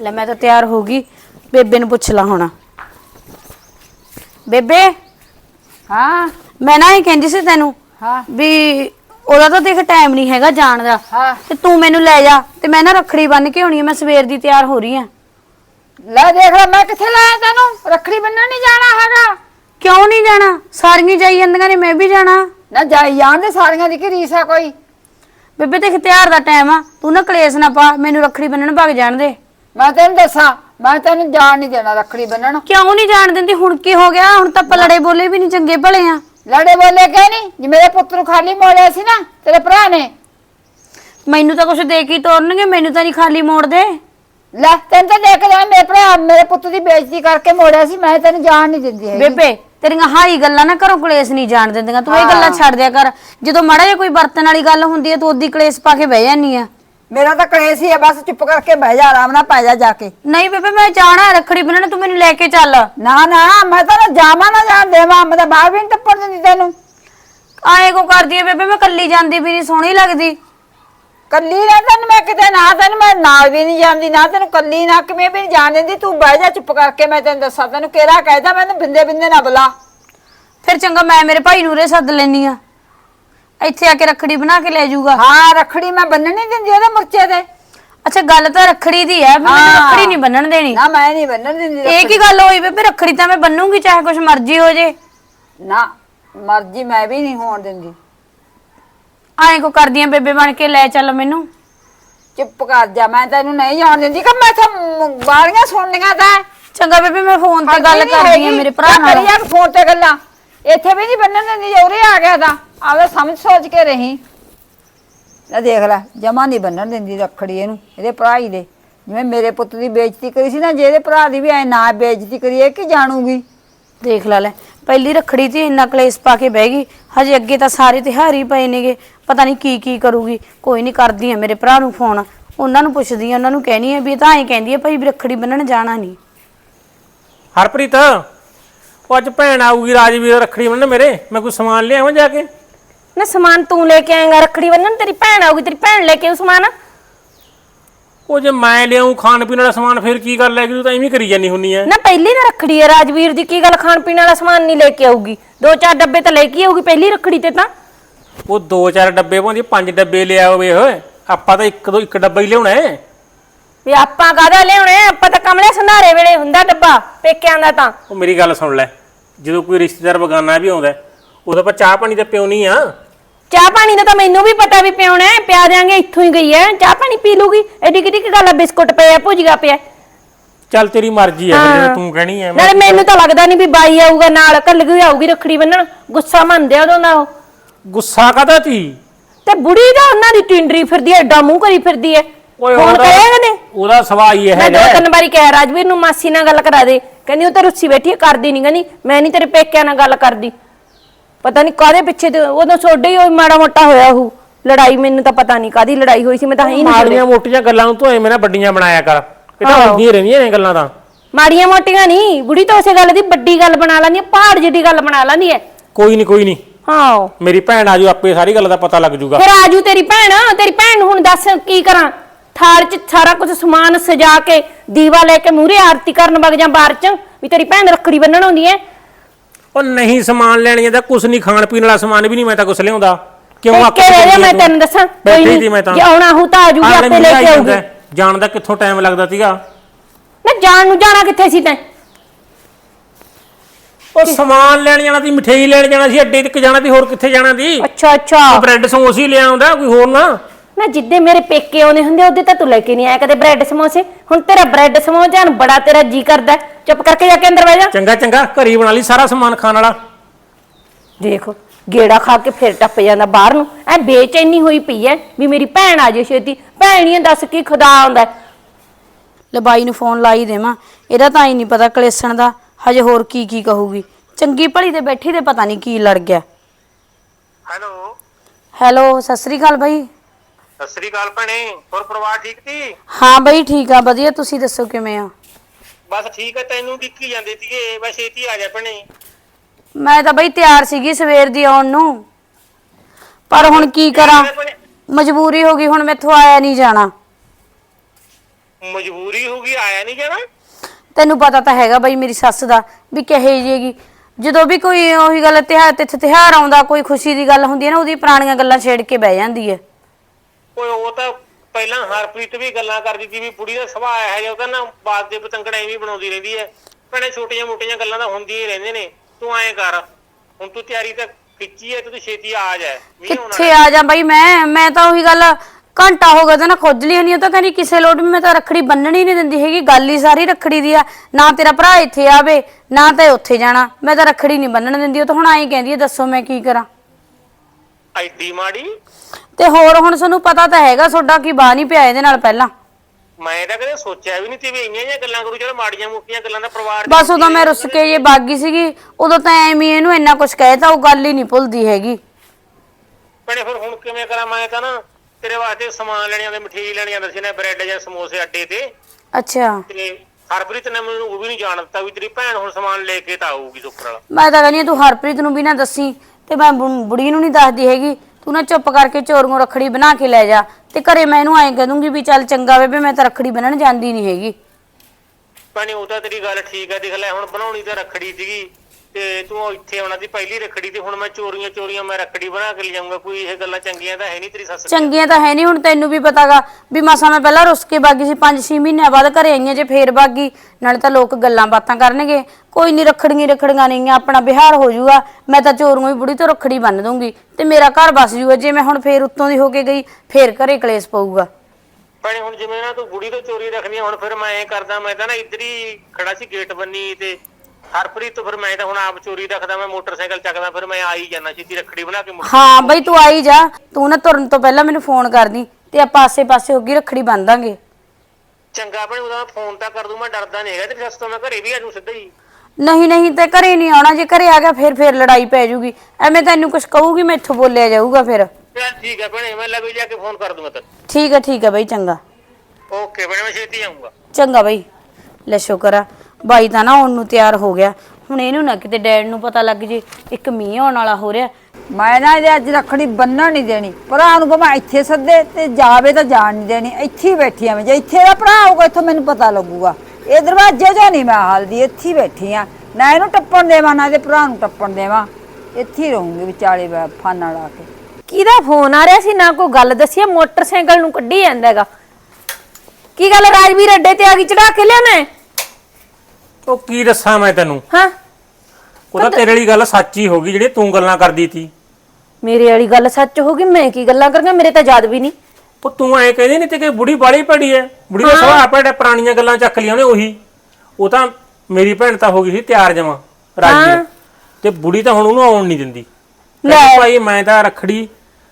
ਲੈ ਮੈਂ ਤਾਂ ਤਿਆਰ ਹੋ ਗਈ। ਬੇਬੇ ਨੂੰ ਪੁੱਛ ਲਾ ਹੁਣ। ਬੇਬੇ? ਹਾਂ। ਮੈਂ ਨਾ ਇਹ ਕਹਿੰਦੀ ਸੀ ਤੈਨੂੰ ਹਾਂ। ਵੀ ਉਹਦਾ ਤਾਂ ਦੇਖ ਟਾਈਮ ਨਹੀਂ ਹੈਗਾ ਜਾਣ ਦਾ। ਹਾਂ। ਤੇ ਤੂੰ ਮੈਨੂੰ ਲੈ ਜਾ ਤੇ ਮੈਂ ਨਾ ਰੱਖੜੀ ਬੰਨ ਕੇ ਆਉਣੀ ਆ ਮੈਂ ਸਵੇਰ ਦੀ ਤਿਆਰ ਹੋ ਰਹੀ ਆ। ਲੈ ਦੇਖ ਲੈ ਮੈਂ ਕਿੱਥੇ ਲਾਇਆ ਤੈਨੂੰ? ਰੱਖੜੀ ਬੰਨਣ ਨਹੀਂ ਜਾਣਾ ਹੈਗਾ। ਕਿਉਂ ਨਹੀਂ ਜਾਣਾ? ਸਾਰੀਆਂ ਜਾਈ ਜਾਂਦੀਆਂ ਨੇ ਮੈਂ ਵੀ ਜਾਣਾ। ਨਾ ਜਾਈ ਜਾਂਦੇ ਸਾਰੀਆਂ ਦੀ ਕੀ ਰੀਸ ਆ ਕੋਈ? ਬੇਬੇ ਦੇਖ ਤਿਆਰ ਦਾ ਟਾਈਮ ਆ। ਤੂੰ ਨਾ ਕਲੇਸ਼ ਨਾ ਪਾ ਮੈਨੂੰ ਰੱਖੜੀ ਬੰਨਣ ਭੱਗ ਜਾਣ ਦੇ। ਮੈਂ ਤੈਨੂੰ ਦੱਸਾਂ ਮੈਂ ਤੈਨੂੰ ਜਾਣ ਨਹੀਂ ਦੇਣਾ ਰੱਖੜੀ ਬੰਨਣ। ਕਿਉਂ ਨਹੀਂ ਜਾਣ ਦਿੰਦੀ? ਹੁਣ ਕੀ ਹੋ ਗਿਆ? ਹੁਣ ਤਾਂ ਆਪਾਂ ਲੜੇ ਬੋਲੇ ਵੀ ਨਹੀਂ ਚੰਗੇ ਭਲੇ ਆ। ਲੜੇ ਬੋਲੇ ਕਿ ਨਹੀਂ? ਜੇ ਮੇਰੇ ਪੁੱਤ ਨੂੰ ਖਾਲੀ ਮੋੜਿਆ ਸੀ ਨਾ ਤੇਰੇ ਭਰਾ ਨੇ। ਮੈਨੂੰ ਤਾਂ ਕੁਝ ਦੇ ਕੇ ਹੀ ਤੋਰਨਗੇ ਮੈਨੂੰ ਤਾਂ ਨਹੀਂ ਖਾਲੀ ਮੋੜ ਦੇ ਲੈ ਤੈਨੂੰ ਤਾਂ ਦੇਖ ਲੈ ਮੇਰੇ ਭਰਾ ਮੇਰੇ ਪੁੱਤ ਦੀ ਬੇਇੱਜ਼ਤੀ ਕਰਕੇ ਮੋੜਿਆ ਸੀ ਮੈਂ ਤੈਨੂੰ ਜਾਣ ਨਹੀਂ ਦਿੰਦੀ ਹੈਗੀ। ਬੇਬੇ ਤੇਰੀਆਂ ਹਾਈ ਗੱਲਾਂ ਨਾ ਘਰੋਂ ਕਲੇਸ਼ ਨਹੀਂ ਜਾਣ ਦਿੰਦੀਆਂ। ਤੂੰ ਇਹ। ਗੱਲਾਂ ਛੱਡ ਦਿਆ ਕਰ। ਜਦੋਂ ਮਾੜਾ ਜਿਹਾ ਕੋਈ ਬਰਤਨ ਵਾਲੀ ਗੱਲ ਹੁੰਦੀ ਹੈ ਤੂੰ ਉਹਦੀ ਕਲੇਸ਼ ਪਾ ਕੇ ਬਹਿ ਜਾਂਦੀ ਆ। ਮੇਰਾ ਤਾਂ ਕਲੇਸ਼ ਹੀ ਹੈ ਬਸ ਚੁੱਪ ਕਰਕੇ ਬਹਿ ਜਾ ਆਰਾਮ ਨਾਲ ਪੈ ਜਾ ਜਾ ਕੇ। ਨਹੀਂ ਬੇਬੇ ਮੈਂ ਜਾਣਾ ਰੱਖੜੀ ਬੰਨਣ ਤੂੰ ਮੈਨੂੰ ਲੈ ਕੇ ਚੱਲ। ਨਾ ਨਾ ਮੈਂ ਤਾਂ ਨਾ ਜਾਵਾਂ ਨਾ ਜਾਣ ਦੇਵਾਂ ਮੈਂ ਤਾਂ ਬਾਹਰ ਵੀ ਨਹੀਂ ਟੱਪਣ ਦਿੰਦੀ ਤੈਨੂੰ। ਆਏ ਕੋ ਕਰਦੀ ਹੈ ਬੇਬੇ ਮੈਂ ਕੱਲੀ ਜਾਂਦੀ ਵੀ ਨਹੀਂ ਸੋਹਣੀ ਲੱਗਦੀ। ਕੱਲੀ ਨਾ ਤੈਨੂੰ ਮੈਂ ਕਿਤੇ ਨਾ ਤੈਨੂੰ ਮੈਂ ਨਾਲ ਵੀ ਨਹੀਂ ਜਾਂਦੀ ਨਾ ਤੈਨੂੰ ਕੱਲੀ ਨਾ ਕਿਵੇਂ ਵੀ ਨਹੀਂ ਜਾਣ ਦਿੰਦੀ। ਤੂੰ ਬਹਿ ਜਾ ਚੁੱਪ ਕਰਕੇ ਮੈਂ ਤੈਨੂੰ ਦੱਸਾਂ ਤੈਨੂੰ ਕਿਹੜਾ ਕਹਿਦਾ ਮੈਨੂੰ ਬਿੰਦੇ ਬਿੰਦੇ ਨਾ ਬੁਲਾ। ਫਿਰ ਚੰਗਾ ਮੈਂ ਮੇਰੇ ਭਾਈ ਨੂੰ ਰੇ ਸੱਦ ਲੈਣੀ ਆ ਇੱਥੇ ਆ ਕੇ ਰੱਖੜੀ ਬਣਾ ਕੇ ਲੈ ਜਾਊਗਾ। ਹਾਂ ਰੱਖੜੀ ਮੈਂ ਬੰਨਣ ਨਹੀਂ ਦਿੰਦੀ ਉਹਦੇ ਮੁਰਚੇ ਤੇ। ਅੱਛਾ ਗੱਲ ਤਾਂ ਰੱਖੜੀ ਦੀ ਹੈ ਵੀ ਮੈਨੂੰ ਹਾਂ। ਰੱਖੜੀ ਨਹੀਂ ਬੰਨਣ ਦੇਣੀ। ਨਾ ਮੈਂ ਨਹੀਂ ਬੰਨਣ ਦਿੰਦੀ ਇਹ ਕੀ ਗੱਲ ਹੋਈ ਬੇਬੇ ਰੱਖੜੀ ਤਾਂ ਮੈਂ ਬੰਨੂਗੀ ਚਾਹੇ ਕੁਛ ਮਰਜ਼ੀ ਹੋ ਜੇ। ਨਾ ਮਰਜ਼ੀ ਮੈਂ ਵੀ ਨਹੀਂ ਹੋਣ ਦਿੰਦੀ। ਆਏ ਕੋ ਕਰਦੀਆਂ ਬੇਬੇ ਬਣ ਕੇ ਲੈ ਚੱਲ ਮੈਨੂੰ। ਚੁੱਪ ਕਰ ਜਾ ਮੈਂ ਤੈਨੂੰ ਨਹੀਂ ਜਾਣ ਦਿੰਦੀ ਕਿ ਮੈਂ ਤਾਂ ਬਾਲੀਆਂ ਸੁਣਨੀਆਂ ਤਾਂ। ਚੰਗਾ ਬੇਬੇ ਮੈਂ ਫੋਨ ਤੇ ਗੱਲ ਕਰਦੀ ਆ। ਮੇਰੇ ਭਰਾ ਨਾਲ। ਕਰੀ ਯਾਰ ਫੋਨ ਤੇ ਗੱਲਾਂ। ਇੱਥੇ ਵੀ ਨਹੀਂ ਬੰਨਣ ਦਿੰਦੀ ਜੇ ਉਰੇ ਆ ਗਿਆ ਤਾਂ। ਆਪਦਾ ਸਮਝ ਸੋਚ ਕੇ ਰਹੀ। ਲੈ ਦੇਖ ਲੈ ਜਮਾ ਨਹੀਂ ਬੰਨਣ ਦਿੰਦੀ ਰੱਖੜੀ ਇਹਨੂੰ ਇਹਦੇ ਭਰਾ ਹੀ ਦੇ। ਜਿਵੇਂ ਮੇਰੇ ਪੁੱਤ ਦੀ ਬੇਇੱਜ਼ਤੀ ਕਰੀ ਸੀ ਨਾ ਜੇ ਇਹਦੇ ਭਰਾ ਦੀ ਵੀ ਐ ਨਾ ਬੇਇੱਜ਼ਤੀ ਕਰੀਏ ਕਿ ਜਾਣੂਗੀ? ਦੇਖ ਲੈ ਲੈ ਪਹਿਲੀ ਰੱਖੜੀ ਤੇ ਇੰਨਾ ਕਲੇਸ਼ ਪਾ ਕੇ ਬਹਿ ਗਈ ਹਜੇ ਅੱਗੇ ਤਾਂ ਸਾਰੇ ਤਿਉਹਾਰ ਹੀ ਪਏ ਨੇਗੇ ਪਤਾ ਨਹੀਂ ਕੀ ਕੀ ਕਰੂਗੀ ਕੋਈ ਨਹੀਂ ਕਰਦੀ ਆ ਮੇਰੇ ਭਰਾ ਨੂੰ ਫੋਨ। ਉਹਨਾਂ ਨੂੰ ਪੁੱਛਦੀ ਆ ਉਹਨਾਂ ਨੂੰ ਕਹਿਣੀ ਆ ਵੀ ਇਹ ਤਾਂ ਐਂ ਕਹਿੰਦੀ ਆ ਭਾਈ ਵੀ ਰੱਖੜੀ ਬੰਨਣ ਜਾਣਾ ਨਹੀਂ। ਹਰਪ੍ਰੀਤ ਉਹ ਅੱਜ ਭੈਣ ਆਊਗੀ ਰਾਜਵੀਰ ਰੱਖੜੀ ਬੰਨ੍ਹਣ ਮੇਰੇ ਮੈਂ ਕੋਈ ਸਮਾਨ ਲਿਆਵਾਂ ਜਾ ਕੇ? ਨਾ ਸਮਾਨ ਤੂੰ ਲੈ ਕੇ ਆਏਗਾ ਰੱਖੜੀ ਬੰਨਣ ਤੇਰੀ ਭੈਣ ਆਊਗੀ ਤੇਰੀ ਭੈਣ ਲੈ ਕੇ ਆਊ ਸਮਾਨ। ਉਹ ਜੇ ਮੈਂ ਲਿਆਉਂ ਖਾਣ ਪੀਣ ਵਾਲਾ ਸਮਾਨ ਫਿਰ ਕੀ ਕਰ ਲੈ ਤੂੰ ਤਾਂ ਐਵੇਂ ਕਰੀ ਜਾਨੀ ਹੁੰਨੀ ਐ। ਨਾ ਪਹਿਲੀ ਨਾ ਰੱਖੜੀ ਹੈ ਰਾਜਵੀਰ ਦੀ ਕੀ ਗੱਲ ਖਾਣ ਪੀਣ ਵਾਲਾ ਸਮਾਨ ਨਹੀਂ ਲੈ ਕੇ ਆਊਗੀ? ਦੋ ਚਾਰ ਡੱਬੇ ਤਾਂ ਲੈ ਕੇ ਆਊਗੀ ਪਹਿਲੀ ਰੱਖੜੀ ਤੇ ਤਾਂ। ਉਹ ਦੋ ਚਾਰ ਡੱਬੇ ਪਾਉਂਦੀ ਪੰਜ ਡੱਬੇ ਲਿਆ ਹੋਵੇ ਓਏ ਆਪਾਂ ਤਾਂ ਇੱਕ ਦੋ ਇੱਕ ਡੱਬਾ ਹੀ ਲਿਆਉਣਾ ਹੈ ਵੀ ਆਪਾਂ ਕਾਹਦਾ ਲਿਆਉਣੇ ਆ? ਆਪਾਂ ਤਾਂ ਕਮਲੇ ਸੰਧਾਰੇ ਵੇਲੇ ਹੁੰਦਾ ਡੱਬਾ ਪੇਕਿਆਂ ਦਾ ਤਾਂ। ਉਹ ਮੇਰੀ ਗੱਲ ਸੁਣ ਲੈ। ਜਦੋਂ ਕੋਈ ਰਿਸ਼ਤੇਦਾਰ ਬਗਾਨਾ ਵੀ ਆਉਂਦਾ ਉਦੋਂ ਆਪਾਂ ਚਾਹ ਪਾਣੀ ਤਾਂ ਪਿਉਣੀ ਆ। ਚਾਹ ਪਾਣੀ ਦਾ ਤਾਂ ਮੈਨੂੰ ਵੀ ਪਤਾ ਵੀ ਪਿਉਣਾ ਹੈ ਪਿਆ ਦਿਆਂਗੇ ਇੱਥੋਂ ਹੀ ਗਈ ਹੈ। ਚਾਹ ਪਾਣੀ ਪੀ ਲੂਗੀ। ਐਡੀ ਕਿੱਡੀ ਕੀ ਗੱਲ ਆ ਬਿਸਕੁਟ ਪਿਆ ਭੁਜੀਆ ਪਿਆ। ਚੱਲ ਤੇਰੀ ਮਰਜ਼ੀ ਫਿਰ ਜਦੋਂ ਤੂੰ ਕਹਿਣੀ ਐ ਨਾਲੇ ਮੈਨੂੰ ਤਾਂ ਲੱਗਦਾ ਨਹੀਂ ਵੀ ਬਾਈ ਆਊਗਾ ਨਾਲ ਕੱਲ ਗਈ ਆਊਗੀ ਰੱਖੜੀ ਬੰਨਣ। ਗੁੱਸਾ ਮੰਨਦੇ ਆ ਉਦੋਂ ਦਾ ਉਹ। ਗੁੱਸਾ ਕਾਹਦਾ ਤੀ? ਤੇ ਬੁੜੀ ਦਾ ਉਹਨਾਂ ਦੀ ਟਿੰਡਰੀ ਫਿਰਦੀ ਐ ਏਡਾ ਮੂੰਹ ਕਰੀ ਫਿਰਦੀ ਐ। ਓਏ ਫੋਨ ਉਹਦਾ- ਕਰਿਆ ਕਦੇ ਉਹਦਾ ਸਵਾਲ ਹੀ ਮੈਂ ਹੈ ਤਿੰਨ ਵਾਰੀ ਕਿਹਾ ਰਾਜਵੀਰ ਨੂੰ ਮਾਸੀ ਨਾਲ ਗੱਲ ਕਰਾ ਦੇ। ਕਹਿੰਦੀ ਉਹ ਤਾਂ ਰੁੱਸੀ ਬੈਠੀ ਐ, ਕਰਦੀ ਨਹੀਂ ਕਹਿੰਦੀ ਮੈਂ ਨਹੀਂ ਤੇਰੇ ਪੇਕਿਆਂ ਨਾਲ ਗੱਲ ਕਰਦੀ। ਪਤਾ ਨਹੀਂ ਕਾਦੇ ਪਿੱਛੇ ਤੇ ਉਦੋਂ ਛੋਡੇ ਹੀ ਉਹ ਮਾੜਾ ਮੋਟਾ ਹੋਇਆ ਉਹ ਲੜਾਈ ਮੈਨੂੰ ਤਾਂ ਪਤਾ ਨਹੀਂ ਕਾਦੀ ਲੜਾਈ ਹੋਈ ਸੀ ਮੈਂ ਤਾਂ ਹੀ ਨਹੀਂ ਮਾੜੀਆਂ ਮੋਟੀਆਂ ਗੱਲਾਂ ਨੂੰ ਤੂੰ ਐਵੇਂ ਨਾ ਵੱਡੀਆਂ ਬਣਾਇਆ ਕਰ। ਇਹ ਤਾਂ। ਹੁੰਦੀਆਂ ਰਹਿੰਦੀਆਂ ਨੇ ਗੱਲਾਂ ਤਾਂ। ਮਾੜੀਆਂ ਮੋਟੀਆਂ ਨਹੀਂ ਬੁੜੀ ਤਾਂ ਉਸੇ ਗੱਲ ਦੀ ਵੱਡੀ ਗੱਲ ਬਣਾ ਲੈਂਦੀ ਐ ਪਹਾੜ ਜਿੱਡੀ ਗੱਲ ਬਣਾ ਲੈਂਦੀ ਐ। ਕੋਈ ਨਹੀਂ ਕੋਈ ਨਹੀਂ ਹਾਂ ਮੇਰੀ ਭੈਣ ਆਜੂ ਆਪੇ ਸਾਰੀ ਗੱਲ ਦਾ ਪਤਾ ਲੱਗ ਜੂਗਾ। ਫਿਰ ਆਜੂ ਤੇਰੀ ਭੈਣ ਤੇਰੀ ਭੈਣ ਨੂੰ ਹੁਣ ਦੱਸ ਕੀ ਕਰਾਂ? ਥਾਲ 'ਚ ਸਾਰਾ ਕੁਝ ਸਮਾਨ ਸਜਾ ਕੇ ਦੀਵਾ ਲੈ ਕੇ ਮੂਹਰੇ ਆਰਤੀ ਕਰਨ ਵਗ ਜਾਂ ਬਾਹਰ 'ਚ ਵੀ ਤੇਰੀ ਭੈਣ ਰੱਖੜੀ ਬੰਨਣ ਆਉਂਦੀ ਐ। ਉਹ ਨਹੀਂ ਸਮਾਨ ਲੈਣ ਜਾਂਦਾ ਕੁਛ ਨਹੀਂ ਖਾਣ ਪੀਣ ਵਾਲਾ ਸਮਾਨ ਵੀ ਨਹੀਂ ਮੈਂ ਤਾਂ ਕੁਛ ਲਿਆਉਂਦਾ। ਕਿਉਂ ਆਪੇ ਰਹਿ ਜਾ, ਮੈਂ? ਤੈਨੂੰ ਦੱਸਾਂ ਕੋਈ ਬੈਠੀ ਨਹੀਂ ਸੀ ਮੈਂ ਤਾਂ। ਜੇ ਆਉਣਾ ਹੋ ਤਾਂ ਅਗਲੇ ਆਪੇ ਲੈ ਕੇ ਆਊਗੀ। ਜਾਣ ਦਾ ਕਿੱਥੋਂ ਟਾਈਮ ਲੱਗਦਾ ਸੀਗਾ? ਨਾ ਜਾਣ ਨੂੰ ਜਾਣਾ ਕਿੱਥੇ ਸੀ ਤੈਂ? ਉਹ ਸਮਾਨ ਲੈਣ ਜਾਣਾ ਸੀ ਮਠਿਆਈ ਲੈਣ ਜਾਣਾ ਸੀ ਅੱਡੇ ਤੱਕ ਜਾਣਾ ਸੀ ਹੋਰ ਕਿੱਥੇ ਜਾਣਾ ਸੀ? ਅੱਛਾ ਅੱਛਾ। ਬ੍ਰੈਡ ਸਮੋਸੇ ਹੀ ਲਿਆਉਂਦਾ ਕੋਈ ਹੋਰ ਨਾ? ਨਾ ਜਿੱਦੇ ਮੇਰੇ ਪੇਕੇ ਆਉਣੇ ਹੁੰਦੇ ਉਹਦੇ ਤਾਂ ਤੂੰ ਲੈ ਕੇ ਨਹੀਂ ਆਇਆ ਕਦੇ ਬ੍ਰੈਡ ਸਮੋਸੇ। ਹੁਣ ਤੇਰਾ ਬ੍ਰੈਡ ਸਮੋਸਿਆਂ ਨੂੰ ਬੜਾ ਤੇਰਾ ਜੀ ਕਰਦਾ ਹੈ। ਚੁੱਪ ਕਰਕੇ ਜਾ ਕੇ ਅੰਦਰ ਬਹਿ ਜਾ। ਚੰਗਾ ਚੰਗਾ ਘਰੀ ਬਣਾ ਲਈ ਸਾਰਾ ਸਮਾਨ ਖਾਣ ਵਾਲਾ। ਦੇਖ ਗੇੜਾ ਖਾ ਕੇ ਫਿਰ ਟੱਪ ਜਾਂਦਾ ਬਾਹਰ ਨੂੰ। ਐ ਬੇਚੈਨੀ ਹੋਈ ਪਈ ਐ ਵੀ ਮੇਰੀ ਭੈਣ ਆ ਜੇ ਛੇਤੀ। ਭੈਣੀਆਂ ਦੱਸ ਕੀ ਖੁਦਾ ਆਉਂਦਾ ਹੈ। ਲੈ ਬਾਈ ਨੂੰ ਫੋਨ ਲਾਈ ਦੇਵਾਂ। ਇਹਦਾ ਤਾਂ ਹੀ ਨਹੀਂ ਪਤਾ ਕਲੇਸ਼ਣ ਦਾ। ਹਜੇ ਹੋਰ ਕੀ ਕੀ ਕਹੂਗੀ। ਚੰਗੀ ਭਲੀ ਤੇ ਬੈਠੀ ਤੇ ਪਤਾ ਨਹੀਂ ਕੀ ਲੜ ਗਿਆ। ਹੈਲੋ। ਹੈਲੋ ਸਤਿ ਸ੍ਰੀ ਅਕਾਲ ਬਾਈ। ਸਤਿ ਸ੍ਰੀ ਅਕਾਲ ਭੈਣੇ। ਹੋਰ ਪਰਿਵਾਰ ਠੀਕ ਸੀ? ਹਾਂ ਬਾਈ ਠੀਕ ਆ। ਵਧੀਆ ਤੁਸੀਂ ਦੱਸੋ ਕਿਵੇਂ ਆ? ਬਸ ਠੀਕ ਹੈ ਤੈਨੂੰ ਡਿੱਕੀ ਜਾਂਦੇ ਸੀਗੇ ਬਸ ਛੇਤੀ ਆ ਜਾ ਭੈਣੇ। ਮੈਂ ਤਾਂ ਬਈ ਤਿਆਰ ਸੀਗੀ ਸਵੇਰ ਦੀ ਆਉਣ ਨੂੰ। ਪਰ ਹੁਣ ਕੀ ਕਰਾਂ? ਮਜਬੂਰੀ ਹੋ ਗਈ ਹੁਣ ਮੈਥੋਂ ਆਇਆ ਨਹੀਂ ਜਾਣਾ। ਮਜਬੂਰੀ ਹੋਗੀ ਆਇਆ ਨਹੀਂ ਜਾਣਾ? ਤੈਨੂੰ ਪਤਾ ਤਾਂ ਹੈਗਾ ਬਈ ਮੇਰੀ ਸੱਸ ਦਾ ਵੀ ਕਹੇ ਜੇਗੀ ਜਦੋਂ ਵੀ ਕੋਈ ਉਹੀ ਗੱਲ ਤਿਉਹਾਰ ਤੇ ਤਿਉਹਾਰ ਆਉਂਦਾ ਕੋਈ ਖੁਸ਼ੀ ਦੀ ਗੱਲ ਹੁੰਦੀ ਹੈ ਨਾ ਉਹਦੀ ਪੁਰਾਣੀਆਂ ਗੱਲਾਂ ਛੇੜ ਕੇ ਬਹਿ ਜਾਂਦੀ ਹੈ। ਓਏ ਉਹ ਤਾਂ ਪਹਿਲਾਂ ਹਰਪ੍ਰੀਤ ਵੀ ਗੱਲਾਂ ਕਰਦੀ ਸੀ ਵੀ ਕੁੜੀ ਦਾ ਸੁਭਾਅ ਹੈ ਜਿਹਾ, ਉਹ ਨਾ ਬਾਤ ਦੇ ਪਤੰਗੜ ਐਵੇਂ ਬਣਾਉਂਦੀ ਰਹਿੰਦੀ ਹੈ। ਭੈਣੇ ਛੋਟੀਆਂ ਮੋਟੀਆਂ ਗੱਲਾਂ ਤਾਂ ਹੁੰਦੀਆਂ ਹੀ ਰਹਿੰਦੀਆਂ ਨੇ। ਤੂੰ ਐਂ ਕਰ, ਹੁਣ ਤੂੰ ਤਿਆਰੀ ਤਾਂ ਖਿੱਚੀ ਹੈ ਤੂੰ ਛੇਤੀ ਆ ਜਾ। ਮੀਂਹ ਆਉਣ ਕਿੱਥੇ ਆ ਜਾ ਬਈ ਮੈਂ? ਮੈਂ ਤਾਂ ਉਹੀ ਗੱਲ, ਘੰਟਾ ਹੋ ਗਿਆ ਤਾਂ ਨਾ ਖੋਜ ਲਈ ਉਹ ਤਾਂ ਕਹਿੰਦੀ ਕਿਸੇ ਲੋਟ ਵੀ ਮੈਂ ਤਾਂ ਰੱਖੜੀ ਬੰਨਣੀ ਨਹੀਂ ਦਿੰਦੀ ਹੈਗੀ, ਗੱਲ ਹੀ ਸਾਰੀ ਰੱਖੜੀ ਦੀ ਆ। ਨਾ ਤੇਰਾ ਭਰਾ ਇੱਥੇ ਆਵੇ, ਨਾ ਤਾਂ ਉੱਥੇ ਜਾਣਾ। ਮੈਂ ਤਾਂ ਰੱਖੜੀ ਨਹੀਂ ਬੰਨਣ ਦਿੰਦੀ, ਉਹ ਤਾਂ ਹੁਣ ਐਂ ਕਹਿੰਦੀ ਹੈ, ਦੱਸੋ ਮੈਂ ਕੀ ਕਰਾਂ। ਐਡੀ ਮਾੜੀ? ਤੇ ਹੋਰ ਹੁਣ ਤੁਹਾਨੂੰ ਪਤਾ ਤਾਂ ਹੈਗਾ ਤੁਹਾਡਾ ਕੀ ਬਾਹ ਨਹੀਂ ਪਿਆ ਇਹਦੇ ਨਾਲ ਪਹਿਲਾਂ। ਮੈਂ ਤਾਂ ਕਦੇ ਸੋਚਿਆ ਵੀ ਨਹੀਂ ਸੀ ਵੀ ਇੰਨੀਆਂ ਜਿਹੀਆਂ ਗੱਲਾਂ ਕਰੂ ਚਲ ਮਾੜੀਆਂ ਮੋਟੀਆਂ ਗੱਲਾਂ ਦਾ ਪਰਿਵਾਰ ਬਸ ਉਦੋਂ ਮੈਂ ਰੁੱਸ ਕੇ ਜੇ ਬਾਗੀ ਸੀਗੀ ਉਦੋਂ ਤਾਂ ਐਵੇਂ ਹੀ ਇਹਨੂੰ ਇੰਨਾ ਕੁਝ ਕਹਿਤਾ ਉਹ ਗੱਲ ਹੀ ਨਹੀਂ ਭੁੱਲਦੀ ਹੈਗੀ। ਭੈਣੇ ਫਿਰ ਹੁਣ ਕਿਵੇਂ ਕਰਾਂ ਮੈਂ ਤਾਂ ਨਾ ਤੇਰੇ ਵਾਸਤੇ ਸਮਾਨ ਲੈਣ ਜਾਂਦੇ ਮਠਿਆਈ ਲੈਣ ਜਾਂਦੇ ਸੀ ਨਾ ਬ੍ਰੈਡ ਜਾਂ ਸਮੋਸੇ ਅੱਡੇ ਤੇ। ਅੱਛਾ। ਤੇ ਹਰਪ੍ਰੀਤ ਨੇ ਮੈਨੂੰ ਉਹ ਵੀ ਨਹੀਂ ਜਾਣ ਦਿੱਤਾ ਵੀ ਤੇਰੀ ਭੈਣ ਹੁਣ ਸਮਾਨ ਲੈ ਕੇ ਤਾਂ ਆਊਗੀ ਸੁੱਕਰ ਵਾਲਾ ਮੈਂ ਤਾਂ ਕਹਿੰਦੀ ਹਾਂ ਤੂੰ ਹਰਪ੍ਰੀਤ ਨੂੰ ਵੀ ਨਾ ਦੱਸੀ ਤੇ ਮੈਂ ਬੁ- ਬੁੜੀ ਨੂੰ ਨਹੀਂ ਦੱਸਦੀ ਹੈਗੀ, ਤੂੰ ਨਾ ਚੁੱਪ ਕਰਕੇ ਚੋਰੋਂ ਰੱਖੜੀ ਬਣਾ ਕੇ ਲੈ ਜਾ ਤੇ ਘਰੇ ਮੈਂ ਇਹਨੂੰ ਐਂ ਕਹਿ ਦੂੰਗੀ ਵੀ ਚੱਲ ਚੰਗਾ ਵੇ ਵੀ ਮੈਂ ਤਾਂ ਰੱਖੜੀ ਬਣਨ ਜਾਂਦੀ ਨਹੀਂ ਹੈਗੀ। ਭੈਣੇ, ਉਹ ਤਾਂ ਤੇਰੀ ਗੱਲ ਠੀਕ ਆ, ਦੇਖ ਲੈ, ਹੁਣ ਬਣਾਉਣੀ ਤਾਂ ਰੱਖੜੀ ਸੀਗੀ। ਤੇ ਤੂੰ ਇੱਥੇ ਆਉਣਾ ਸੀ ਪਹਿਲੀ ਰੱਖੜੀ ਤੇ ਹੁਣ ਮੈਂ ਚੋਰੀਆਂ ਚੋਰੀਆਂ ਮੈਂ ਰੱਖੜੀ ਬਣਾ ਕੇ ਲਿਜਾਊਂਗਾ ਕੋਈ ਇਹ ਗੱਲਾਂ ਚੰਗੀਆਂ ਤਾਂ ਹੈ ਨਹੀਂ ਤੇਰੀ ਸੱਸ ਦੀਆਂ। ਚੰਗੀਆਂ ਤਾਂ ਹੈ ਨਹੀਂ ਹੁਣ ਤੈਨੂੰ ਵੀ ਪਤਾਗਾ ਵੀ ਮਸਾਂ ਮੈਂ ਪਹਿਲਾਂ ਰੁੱਸ ਕੇ ਬਾਗੀ ਸੀ 5-6 ਮਹੀਨਿਆਂ ਬਾਅਦ ਘਰੇ ਆਈਆਂ ਜੇ ਫੇਰ ਬਾਗੀ ਨਾਲੇ ਤਾਂ ਲੋਕ ਗੱਲਾਂ ਬਾਤਾਂ ਕਰਨਗੇ ਕੋਈ ਨਹੀਂ ਰੱਖੜੀਆਂ ਹੀ ਰੱਖੜੀਆਂ ਨਹੀਂ ਆਪਣਾ ਬਿਹਾਰ ਹੋ ਜਾਊਗਾ ਮੈਂ ਤਾਂ ਚੋਰੀਆਂ ਵੀ ਬੁੜੀ ਤੋਂ ਰੱਖੜੀ ਬੰਨ ਦੂੰਗੀ ਤੇ ਮੇਰਾ ਘਰ ਬਸ ਜੂਗਾ ਜੇ ਮੈਂ ਹੁਣ ਫੇਰ ਉੱਤੋਂ ਦੀ ਹੋ ਕੇ ਗਈ ਫੇਰ ਘਰੇ ਕਲੇਸ਼ ਪਊਗਾ ਭੈਣੇ ਹੁਣ ਜਿਵੇਂ ਨਾ ਤੂੰ ਬੁੜੀ ਤੋਂ ਚੋਰੀ ਰੱਖਣੀ ਆ, ਹੁਣ ਫਿਰ ਮੈਂ ਐਂ ਕਰਦਾ ਮੈਂ ਤਾਂ ਨਾ ਇੱਧਰ ਹੀ ਖੜਾ ਸੀ ਗੇਟ ਬੰਨੀ ਤੇ ਹਰਪ੍ਰੀਤ ਫਿਰ ਮੈਂ ਤਾਂ ਹੁਣ ਆਪ ਚੋਰੀ ਰੱਖਦਾ ਮੈਂ ਮੋਟਰਸਾਈਕਲ ਚੱਕਦਾ ਫਿਰ ਮੈਂ ਆ ਹੀ ਜਾਣਾ ਛੇਤੀ ਰੱਖੜੀ ਬਣਾ ਕੇ ਮੁੜ ਹਾਂ ਬਈ ਤੂੰ ਆਈ ਜਾ ਤੂੰ ਨਾ ਤੁਰਨ ਤੋਂ ਪਹਿਲਾਂ ਮੈਨੂੰ ਫੋਨ ਕਰਦੀ ਤੇ ਆਪਾਂ ਆਸੇ-ਪਾਸੇ ਹੋ ਗਈ ਰੱਖੜੀ ਬੰਨ ਦਾਂਗੇ। ਚੰਗਾ ਭੈਣੇ ਉਹਦਾ ਫੋਨ ਤਾਂ ਕਰ ਦੂੰ ਮੈਂ ਡਰਦਾ ਨਹੀਂ ਹੈਗਾ ਤੋਂ ਮੈਂ ਘਰੇ ਵੀ ਆ ਜੂ ਸਿੱਧਾ ਹੀ। ਨਹੀਂ ਨਹੀਂ ਤੇ ਘਰੇ ਨਹੀਂ ਆਉਣਾ ਜੇ ਘਰੇ ਆ ਗਿਆ ਫੇਰ ਫੇਰ ਲੜਾਈ ਪੈ ਜੂਗੀ। ਐਵੇਂ ਤੈਨੂੰ ਕੁਝ ਕਹੂਗੀ ਮੈਥੋਂ ਬੋਲਿਆ ਜਾਊਗਾ ਫਿਰ। ਚੱਲ ਠੀਕ ਹੈ ਭੈਣੇ ਮੈਂ ਲੱਗ ਜਾ ਕੇ ਫੋਨ ਕਰ ਦੂੰਗਾ ਤੈਨੂੰ। ਠੀਕ ਹੈ ਠੀਕ ਹੈ ਬਈ ਚੰਗਾ। ਓਕੇ ਭੈਣੇ ਮੈਂ ਛੇਤੀ ਆਉਂਗਾ ਚੰਗਾ ਬਈ ਲੈ ਸ਼ੁਕਰ ਆ। ਬਾਈ ਤਾਂ ਨਾ ਆਉਣ ਨੂੰ ਤਿਆਰ ਹੋ ਗਿਆ। ਹੁਣ ਇਹਨੂੰ ਨਾ ਕਿਤੇ ਡੈਡ ਨੂੰ ਪਤਾ ਲੱਗ ਜੇ ਇੱਕ ਮੀਂਹ ਆਉਣ ਵਾਲਾ ਹੋ ਰਿਹਾ। ਮੈਂ ਨਾ ਇਹਦੇ ਅੱਜ ਰੱਖੜੀ ਬੰਨਣ ਨਹੀਂ ਦੇਣੀ। ਭਰਾ ਨੂੰ ਭਾਵੇਂ ਇੱਥੇ ਸੱਦੇ ਤੇ ਜਾਵੇ ਤਾਂ ਜਾਣ ਨਹੀਂ ਦੇਣੀ। ਇੱਥੇ ਹੀ ਬੈਠੀ ਆ ਮੈਂ। ਜੇ ਇੱਥੇ ਦਾ ਭਰਾ ਆਊਗਾ ਇੱਥੋਂ ਮੈਨੂੰ ਪਤਾ ਲੱਗੂਗਾ। ਇਹ ਦਰਵਾਜ਼ੇ 'ਚੋਂ ਨਹੀਂ ਮੈਂ ਹਾਲਦੀ ਇੱਥੇ ਹੀ ਬੈਠੀ ਆ। ਨਾ ਇਹਨੂੰ ਟੱਪਣ ਦੇਵਾਂ ਨਾ ਇਹਦੇ ਭਰਾ ਨੂੰ ਟੱਪਣ ਦੇਵਾਂ। ਇੱਥੇ ਹੀ ਰਹੂੰਗੀ ਵਿਚਾਲੇ ਫਾਨਾ ਲਾ ਕੇ। ਕਿਹਦਾ ਫੋਨ ਆ ਰਿਹਾ ਸੀ? ਨਾ ਕੋਈ ਗੱਲ ਦੱਸੀ ਆ, ਮੋਟਰਸਾਈਕਲ ਨੂੰ ਕੱਢੀ ਜਾਂਦਾ ਹੈਗਾ। ਕੀ ਗੱਲ ਰਾਜਵੀਰ ਅੱਡੇ ਤੇ ਆ ਗਈ ਚੜਾ ਕੇ ਲਿਆ ਮੈਂ ਉਹ ਕੀ ਦੱਸਾਂ ਮੈਂ ਤੈਨੂੰ? ਹਾਂ। ਉਹ ਤਾਂ ਤੇਰੇ ਵਾਲੀ ਗੱਲ ਸੱਚੀ ਹੋ ਗਈ ਜਿਹੜੀ ਤੂੰ ਗੱਲਾਂ ਕਰਦੀ ਸੀ ਮੇਰੇ ਵਾਲੀ ਗੱਲ ਸੱਚ ਹੋ ਗਈ? ਮੈਂ ਕੀ ਗੱਲਾਂ ਕਰਾਂਗਾ ਮੇਰੇ ਤਾਂ ਯਾਦ ਵੀ ਨਹੀਂ। ਉਹ ਤੂੰ ਐ ਕਹਿੰਦੀ ਨਹੀਂ ਤੇ ਕਿ ਬੁੜੀ ਬਾਲੀ ਪੜੀ ਐ। ਬੁੜੀ ਦਾ ਸਵਾ ਆਪੇ ਪੁਰਾਣੀਆਂ ਗੱਲਾਂ ਚੱਕ ਲਿਆ ਉਹਨੇ ਉਹੀ। ਉਹ ਤਾਂ ਮੇਰੀ ਭੈਣ ਤਾਂ ਹੋ ਗਈ ਸੀ ਤਿਆਰ ਜਮਾ ਰਾਜੀ। ਤੇ ਬੁੜੀ ਤਾਂ ਹੁਣ ਉਹਨੂੰ ਆਉਣ ਨਹੀਂ ਦਿੰਦੀ। ਲੈ। ਭਾਈ ਮੈਂ ਤਾਂ ਰਖੜੀ